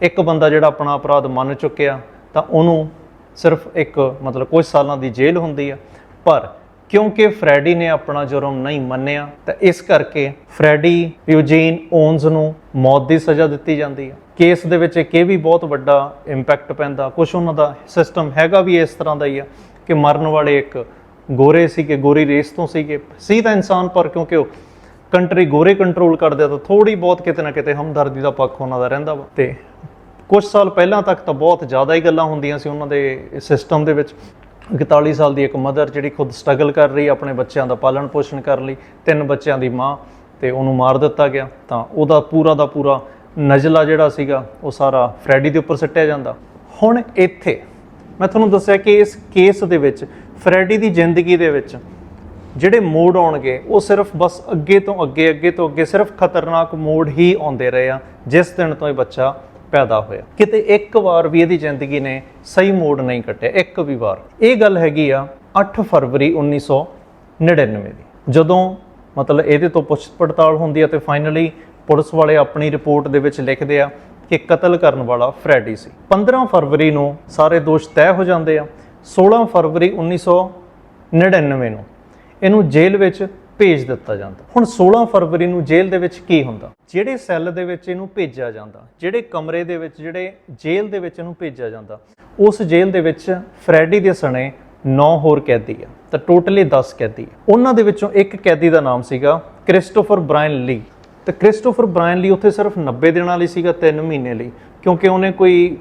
ਇੱਕ ਬੰਦਾ ਜਿਹੜਾ ਆਪਣਾ ਅਪਰਾਧ ਮੰਨ ਚੁੱਕਿਆ ਤਾਂ ਉਹਨੂੰ ਸਿਰਫ ਇੱਕ ਮਤਲਬ ਕੁਝ ਸਾਲਾਂ ਦੀ ਜੇਲ੍ਹ ਹੁੰਦੀ ਆ, ਪਰ ਕਿਉਂਕਿ ਫਰੈਡੀ ਨੇ ਆਪਣਾ ਜੁਰਮ ਨਹੀਂ ਮੰਨਿਆ, ਤਾਂ ਇਸ ਕਰਕੇ ਫਰੈਡੀ ਯੂਜੀਨ ਓਨਸ ਨੂੰ ਮੌਤ ਦੀ ਸਜ਼ਾ ਦਿੱਤੀ ਜਾਂਦੀ ਹੈ। ਕੇਸ ਦੇ ਵਿੱਚ ਇੱਕ ਇਹ ਵੀ ਬਹੁਤ ਵੱਡਾ ਇੰਪੈਕਟ ਪੈਂਦਾ ਕੁਝ ਉਹਨਾਂ ਦਾ ਸਿਸਟਮ ਹੈਗਾ ਵੀ ਇਸ ਤਰ੍ਹਾਂ ਦਾ ਹੀ ਆ ਕਿ ਮਰਨ ਵਾਲੇ ਇੱਕ ਗੋਰੇ ਸੀਗੇ, ਗੋਰੀ ਰੇਸ ਤੋਂ ਸੀਗੇ। ਸੀ ਤਾਂ ਇਨਸਾਨ, ਪਰ ਕਿਉਂਕਿ ਉਹ ਕੰਟਰੀ ਗੋਰੇ ਕੰਟਰੋਲ ਕਰਦੇ ਆ, ਤਾਂ ਥੋੜੀ ਬਹੁਤ ਕਿਤੇ ਨਾ ਕਿਤੇ ਹਮਦਰਦੀ ਦਾ ਪੱਖ ਉਹਨਾਂ ਦਾ ਰਹਿੰਦਾ ਵਾ। ਤੇ ਕੁਝ ਸਾਲ ਪਹਿਲਾਂ ਤੱਕ ਤਾਂ ਬਹੁਤ ਜ਼ਿਆਦਾ ਹੀ ਗੱਲਾਂ ਹੁੰਦੀਆਂ ਸੀ ਉਹਨਾਂ ਦੇ ਸਿਸਟਮ ਦੇ ਵਿੱਚ। 41 ਸਾਲ ਦੀ ਇੱਕ ਮਦਰ ਜਿਹੜੀ ਖੁਦ ਸਟਰਗਲ ਕਰ ਰਹੀ, ਆਪਣੇ ਬੱਚਿਆਂ ਦਾ ਪਾਲਣ ਪੋਸ਼ਣ ਕਰਨ ਲਈ, ਤਿੰਨ ਬੱਚਿਆਂ ਦੀ ਮਾਂ ਤੇ ਉਹਨੂੰ ਮਾਰ ਦਿੱਤਾ ਗਿਆ। ਤਾਂ ਉਹਦਾ ਪੂਰਾ ਦਾ ਪੂਰਾ ਨਜ਼ਲਾ ਜਿਹੜਾ ਸੀਗਾ, ਉਹ ਸਾਰਾ ਫਰੈਡੀ ਦੇ ਉੱਪਰ ਸਿੱਟਿਆ ਜਾਂਦਾ। ਹੁਣ ਇੱਥੇ ਮੈਂ ਤੁਹਾਨੂੰ ਦੱਸਿਆ ਕਿ ਇਸ ਕੇਸ ਦੇ ਵਿੱਚ, ਫਰੈਡੀ ਦੀ ਜ਼ਿੰਦਗੀ ਦੇ ਵਿੱਚ ਜਿਹੜੇ ਮੋੜ ਆਉਣਗੇ, ਉਹ ਸਿਰਫ ਬਸ ਅੱਗੇ ਤੋਂ ਅੱਗੇ ਅੱਗੇ ਤੋਂ ਅੱਗੇ ਸਿਰਫ ਖਤਰਨਾਕ ਮੋੜ ਹੀ ਆਉਂਦੇ ਰਹੇ ਆ, ਜਿਸ ਦਿਨ ਤੋਂ ਇਹ ਬੱਚਾ ਪੈਦਾ ਹੋਇਆ। ਕਿਤੇ ਇੱਕ ਵਾਰ ਵੀ ਇਹਦੀ ਜ਼ਿੰਦਗੀ ਨੇ ਸਹੀ ਮੋੜ ਨਹੀਂ ਕੱਟਿਆ, ਇੱਕ ਵੀ ਵਾਰ। ਇਹ ਗੱਲ ਹੈਗੀ ਆ 8 ਫਰਵਰੀ 1999 ਦੀ। ਜਦੋਂ ਮਤਲਬ ਇਹਦੇ ਤੋਂ ਪੁੱਛ ਪੜਤਾਲ ਹੁੰਦੀ ਆ ਤੇ ਫਾਈਨਲੀ ਪੁਲਿਸ ਵਾਲੇ ਆਪਣੀ ਰਿਪੋਰਟ ਦੇ ਵਿੱਚ ਲਿਖਦੇ ਆ ਕਿ ਕਤਲ ਕਰਨ ਵਾਲਾ ਫਰੈਡੀ ਸੀ। 15 ਫਰਵਰੀ ਨੂੰ ਸਾਰੇ ਦੋਸ਼ ਤੈਅ ਹੋ ਜਾਂਦੇ ਆ। 16 ਫਰਵਰੀ 1999 ਨੂੰ ਇਹਨੂੰ ਜੇਲ੍ਹ ਵਿੱਚ ਭੇਜ ਦਿੱਤਾ ਜਾਂਦਾ। ਹੁਣ 16 ਫਰਵਰੀ ਨੂੰ ਜੇਲ੍ਹ ਦੇ ਵਿੱਚ ਕੀ ਹੁੰਦਾ? ਜਿਹੜੇ ਸੈੱਲ ਦੇ ਵਿੱਚ ਇਹਨੂੰ ਭੇਜਿਆ ਜਾਂਦਾ, ਜਿਹੜੇ ਕਮਰੇ ਦੇ ਵਿੱਚ, ਜਿਹੜੇ ਜੇਲ੍ਹ ਦੇ ਵਿੱਚ ਇਹਨੂੰ ਭੇਜਿਆ ਜਾਂਦਾ, ਉਸ ਜੇਲ੍ਹ ਦੇ ਵਿੱਚ ਫਰੈਡੀ ਦੇ ਸਣੇ 9 ਹੋਰ ਕੈਦੀ ਆ, ਤਾਂ ਟੋਟਲੀ 10 ਕੈਦੀ ਆ। ਉਹਨਾਂ ਦੇ ਵਿੱਚੋਂ ਇੱਕ ਕੈਦੀ ਦਾ ਨਾਮ ਸੀਗਾ ਕ੍ਰਿਸਟੋਫਰ ਬ੍ਰਾਇਨ ਲੀ। ਤੇ ਕ੍ਰਿਸਟੋਫਰ ਬ੍ਰਾਇਨ ਲੀ ਉੱਥੇ ਸਿਰਫ 90 ਦਿਨਾਂ ਲਈ ਸੀਗਾ 3 ਮਹੀਨੇ ਲਈ, ਕਿਉਂਕਿ ਉਹਨੇ ਕੋਈ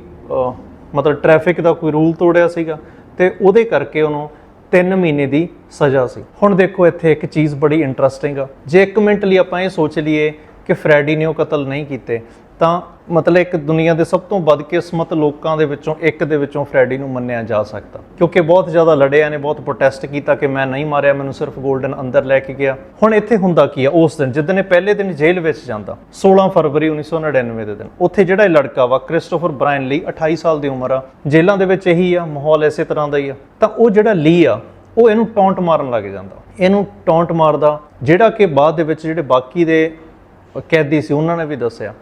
ਮਤਲਬ ਟ੍ਰੈਫਿਕ ਦਾ ਕੋਈ ਰੂਲ ਤੋੜਿਆ ਸੀਗਾ, ਤੇ ਉਹਦੇ ਕਰਕੇ ਉਹਨੂੰ 3 ਮਹੀਨੇ ਦੀ ਸਜ਼ਾ ਸੀ। ਹੁਣ ਦੇਖੋ, ਇੱਥੇ ਇੱਕ ਚੀਜ਼ ਬੜੀ ਇੰਟਰਸਟਿੰਗ ਆ। ਜੇ 1 ਮਿੰਟ ਲਈ ਆਪਾਂ ਇਹ ਸੋਚ ਲਈਏ ਕਿ ਫਰੈਡੀ ਨੇ ਉਹ ਕਤਲ ਨਹੀਂ ਕੀਤੇ ਤਾਂ ਮਤਲਬ ਇੱਕ ਦੁਨੀਆ ਦੇ ਸਭ ਤੋਂ ਵੱਧ ਕਿਸਮਤ ਲੋਕਾਂ ਦੇ ਵਿੱਚੋਂ ਇੱਕ ਦੇ ਵਿੱਚੋਂ ਫਰੈਡੀ ਨੂੰ ਮੰਨਿਆ ਜਾ ਸਕਦਾ। ਕਿਉਂਕਿ ਬਹੁਤ ਜ਼ਿਆਦਾ ਲੜਿਆ ਨੇ ਬਹੁਤ ਪ੍ਰੋਟੈਸਟ ਕੀਤਾ ਕਿ ਮੈਂ ਨਹੀਂ ਮਾਰਿਆ, ਮੈਨੂੰ ਸਿਰਫ 골ਡਨ ਅੰਦਰ ਲੈ ਕੇ ਗਿਆ। ਹੁਣ ਇੱਥੇ ਹੁੰਦਾ ਕੀ ਆ? ਉਸ ਦਿਨ ਜਿੱਦਣ ਇਹ ਪਹਿਲੇ ਦਿਨ ਜੇਲ੍ਹ ਵਿੱਚ ਜਾਂਦਾ 16 ਫਰਵਰੀ 1999 ਦੇ ਦਿਨ, ਉੱਥੇ ਜਿਹੜਾ ਇਹ ਲੜਕਾ ਵਾ ਕ੍ਰਿਸਟੋਫਰ ਬ੍ਰਾਇਨ ਲੀ 28 ਸਾਲ ਦੀ ਉਮਰ ਆ, ਜੇਲ੍ਹਾਂ ਦੇ ਵਿੱਚ ਇਹੀ ਆ, ਮਾਹੌਲ ਇਸੇ ਤਰ੍ਹਾਂ ਦਾ ਹੀ ਆ। ਤਾਂ ਉਹ ਜਿਹੜਾ ਲੀ ਆ, ਉਹ ਇਹਨੂੰ ਟੌਂਟ ਮਾਰਨ ਲੱਗ ਜਾਂਦਾ। ਇਹਨੂੰ ਟੌਂਟ ਮਾਰਦਾ, ਜਿਹੜਾ ਕਿ ਬਾਅਦ ਦੇ ਵਿੱਚ ਜਿਹੜੇ ਬਾਕੀ ਦੇ ਕੈਦੀ ਸੀ, ਉਹਨਾਂ ਨੇ ਵੀ ਦੱਸਿਆ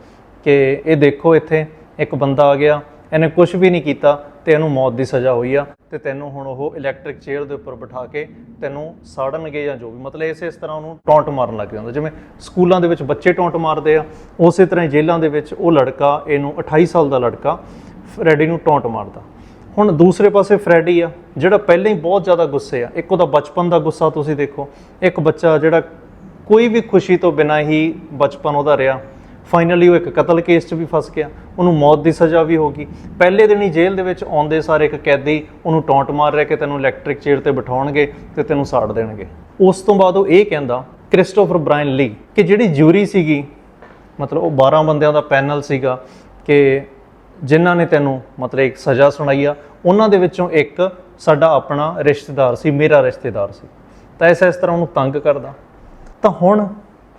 ਕਿ ਇਹ ਦੇਖੋ ਇੱਥੇ ਇੱਕ ਬੰਦਾ ਆ ਗਿਆ, ਇਹਨੇ ਕੁਝ ਵੀ ਨਹੀਂ ਕੀਤਾ ਤੇ ਇਹਨੂੰ ਮੌਤ ਦੀ ਸਜ਼ਾ ਹੋਈ ਆ ਤੇ ਤੈਨੂੰ ਹੁਣ ਉਹ ਇਲੈਕਟ੍ਰਿਕ ਚੇਅਰ ਦੇ ਉੱਪਰ ਬਿਠਾ ਕੇ ਤੈਨੂੰ ਸਾੜਨਗੇ ਜਾਂ ਜੋ ਵੀ, ਮਤਲਬ ਇਸੇ ਇਸ ਤਰ੍ਹਾਂ ਉਹਨੂੰ ਟੌਂਟ ਮਾਰਨ ਲੱਗ ਜਾਂਦਾ। ਜਿਵੇਂ ਸਕੂਲਾਂ ਦੇ ਵਿੱਚ ਬੱਚੇ ਟੌਂਟ ਮਾਰਦੇ ਆ, ਉਸੇ ਤਰ੍ਹਾਂ ਹੀ ਜੇਲ੍ਹਾਂ ਦੇ ਵਿੱਚ ਉਹ ਲੜਕਾ, ਇਹਨੂੰ 28 ਸਾਲ ਦਾ ਲੜਕਾ ਫਰੈਡੀ ਨੂੰ ਟੌਂਟ ਮਾਰਦਾ। ਹੁਣ ਦੂਸਰੇ ਪਾਸੇ ਫਰੈਡੀ ਆ, ਜਿਹੜਾ ਪਹਿਲਾਂ ਹੀ ਬਹੁਤ ਜ਼ਿਆਦਾ ਗੁੱਸੇ ਆ, ਇੱਕ ਉਹਦਾ ਬਚਪਨ ਦਾ ਗੁੱਸਾ ਤੁਸੀਂ ਦੇਖੋ, ਇੱਕ ਬੱਚਾ ਜਿਹੜਾ ਕੋਈ ਵੀ ਖੁਸ਼ੀ ਤੋਂ ਬਿਨਾਂ ਹੀ ਬਚਪਨ ਉਹਦਾ ਰਿਹਾ ਫਾਈਨਲੀ ਉਹ ਇੱਕ ਕਤਲ ਕੇਸ 'ਚ ਵੀ ਫਸ ਗਿਆ। ਉਹਨੂੰ ਮੌਤ ਦੀ ਸਜ਼ਾ ਵੀ ਹੋ ਗਈ। ਪਹਿਲੇ ਦਿਨ ਹੀ ਜੇਲ੍ਹ ਦੇ ਵਿੱਚ ਆਉਂਦੇ ਸਾਰੇ ਇੱਕ ਕੈਦੀ ਉਹਨੂੰ ਟੌਂਟ ਮਾਰ ਰਿਹਾ ਕਿ ਤੈਨੂੰ ਇਲੈਕਟ੍ਰਿਕ ਚੇਅਰ ਤੇ ਬਿਠਾਉਣਗੇ ਤੇ ਤੈਨੂੰ ਸਾੜ ਦੇਣਗੇ। ਉਸ ਤੋਂ ਬਾਅਦ ਉਹ ਇਹ ਕਹਿੰਦਾ ਕ੍ਰਿਸਟੋਫਰ ਬ੍ਰਾਇਨ ਲੀ ਕਿ ਜਿਹੜੀ ਜਿਊਰੀ ਸੀਗੀ, ਮਤਲਬ ਉਹ 12 ਬੰਦਿਆਂ ਦਾ ਪੈਨਲ ਸੀਗਾ ਕਿ ਜਿਨ੍ਹਾਂ ਨੇ ਤੈਨੂੰ ਮਤਲਬ ਇੱਕ ਸਜ਼ਾ ਸੁਣਾਈ ਆ, ਉਹਨਾਂ ਦੇ ਵਿੱਚੋਂ ਇੱਕ ਸਾਡਾ ਆਪਣਾ ਰਿਸ਼ਤੇਦਾਰ ਸੀ, ਮੇਰਾ ਰਿਸ਼ਤੇਦਾਰ ਸੀ। ਤਾਂ ਇਸ ਇਸ ਤਰ੍ਹਾਂ ਉਹਨੂੰ ਤੰਗ ਕਰਦਾ। ਤਾਂ ਹੁਣ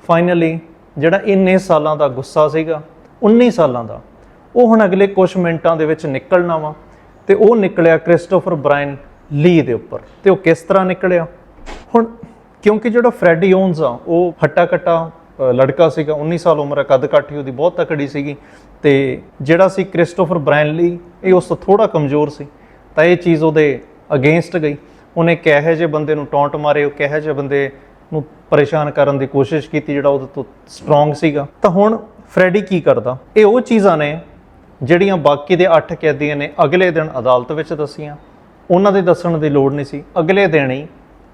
ਫਾਈਨਲੀ ਜਿਹੜਾ ਇੰਨੇ ਸਾਲਾਂ ਦਾ ਗੁੱਸਾ ਸੀਗਾ 19 ਸਾਲਾਂ ਦਾ, ਉਹ ਹੁਣ ਅਗਲੇ ਕੁਝ ਮਿੰਟਾਂ ਦੇ ਵਿੱਚ ਨਿਕਲਣਾ ਵਾ ਤੇ ਉਹ ਨਿਕਲਿਆ ਕ੍ਰਿਸਟੋਫਰ ਬ੍ਰਾਇਨ ਲੀ ਦੇ ਉੱਪਰ। ਤੇ ਉਹ ਕਿਸ ਤਰ੍ਹਾਂ ਨਿਕਲਿਆ? ਹੁਣ ਕਿਉਂਕਿ ਜਿਹੜਾ ਫਰੈਡੀ ਓਨਸ ਆ, ਉਹ ਹੱਟਾ ਕੱਟਾ ਲੜਕਾ ਸੀਗਾ 19 ਸਾਲ ਉਮਰ ਆ ਕੱਦ ਕਾਠੀ ਉਹਦੀ ਬਹੁਤ ਤਕੜੀ ਸੀਗੀ ਤੇ ਜਿਹੜਾ ਸੀ ਕ੍ਰਿਸਟੋਫਰ ਬ੍ਰਾਇਨ ਲੀ, ਇਹ ਉਸ ਤੋਂ ਥੋੜਾ ਕਮਜ਼ੋਰ ਸੀ। ਤਾਂ ਇਹ ਚੀਜ਼ ਉਹਦੇ ਅਗੇਂਸਟ ਗਈ। ਉਹਨੇ ਕਿਹੋ ਜਿਹੇ ਬੰਦੇ ਨੂੰ ਟੌਂਟ ਮਾਰੇ, ਉਹ ਕਿਹੋ ਜਿਹੇ ਬੰਦੇ ਨੂੰ ਪਰੇਸ਼ਾਨ ਕਰਨ ਦੀ ਕੋਸ਼ਿਸ਼ ਕੀਤੀ ਜਿਹੜਾ ਉਹਦੇ ਤੋਂ ਸਟਰੋਂਗ ਸੀਗਾ। ਤਾਂ ਹੁਣ ਫਰੈਡੀ ਕੀ ਕਰਦਾ? ਇਹ ਉਹ ਚੀਜ਼ਾਂ ਨੇ ਜਿਹੜੀਆਂ ਬਾਕੀ ਦੇ 8 ਕੈਦੀਆਂ ਨੇ ਅਗਲੇ ਦਿਨ ਅਦਾਲਤ ਵਿੱਚ ਦੱਸੀਆਂ। ਉਹਨਾਂ ਦੇ ਦੱਸਣ ਦੀ ਲੋੜ ਨਹੀਂ ਸੀ। ਅਗਲੇ ਦਿਨ ਹੀ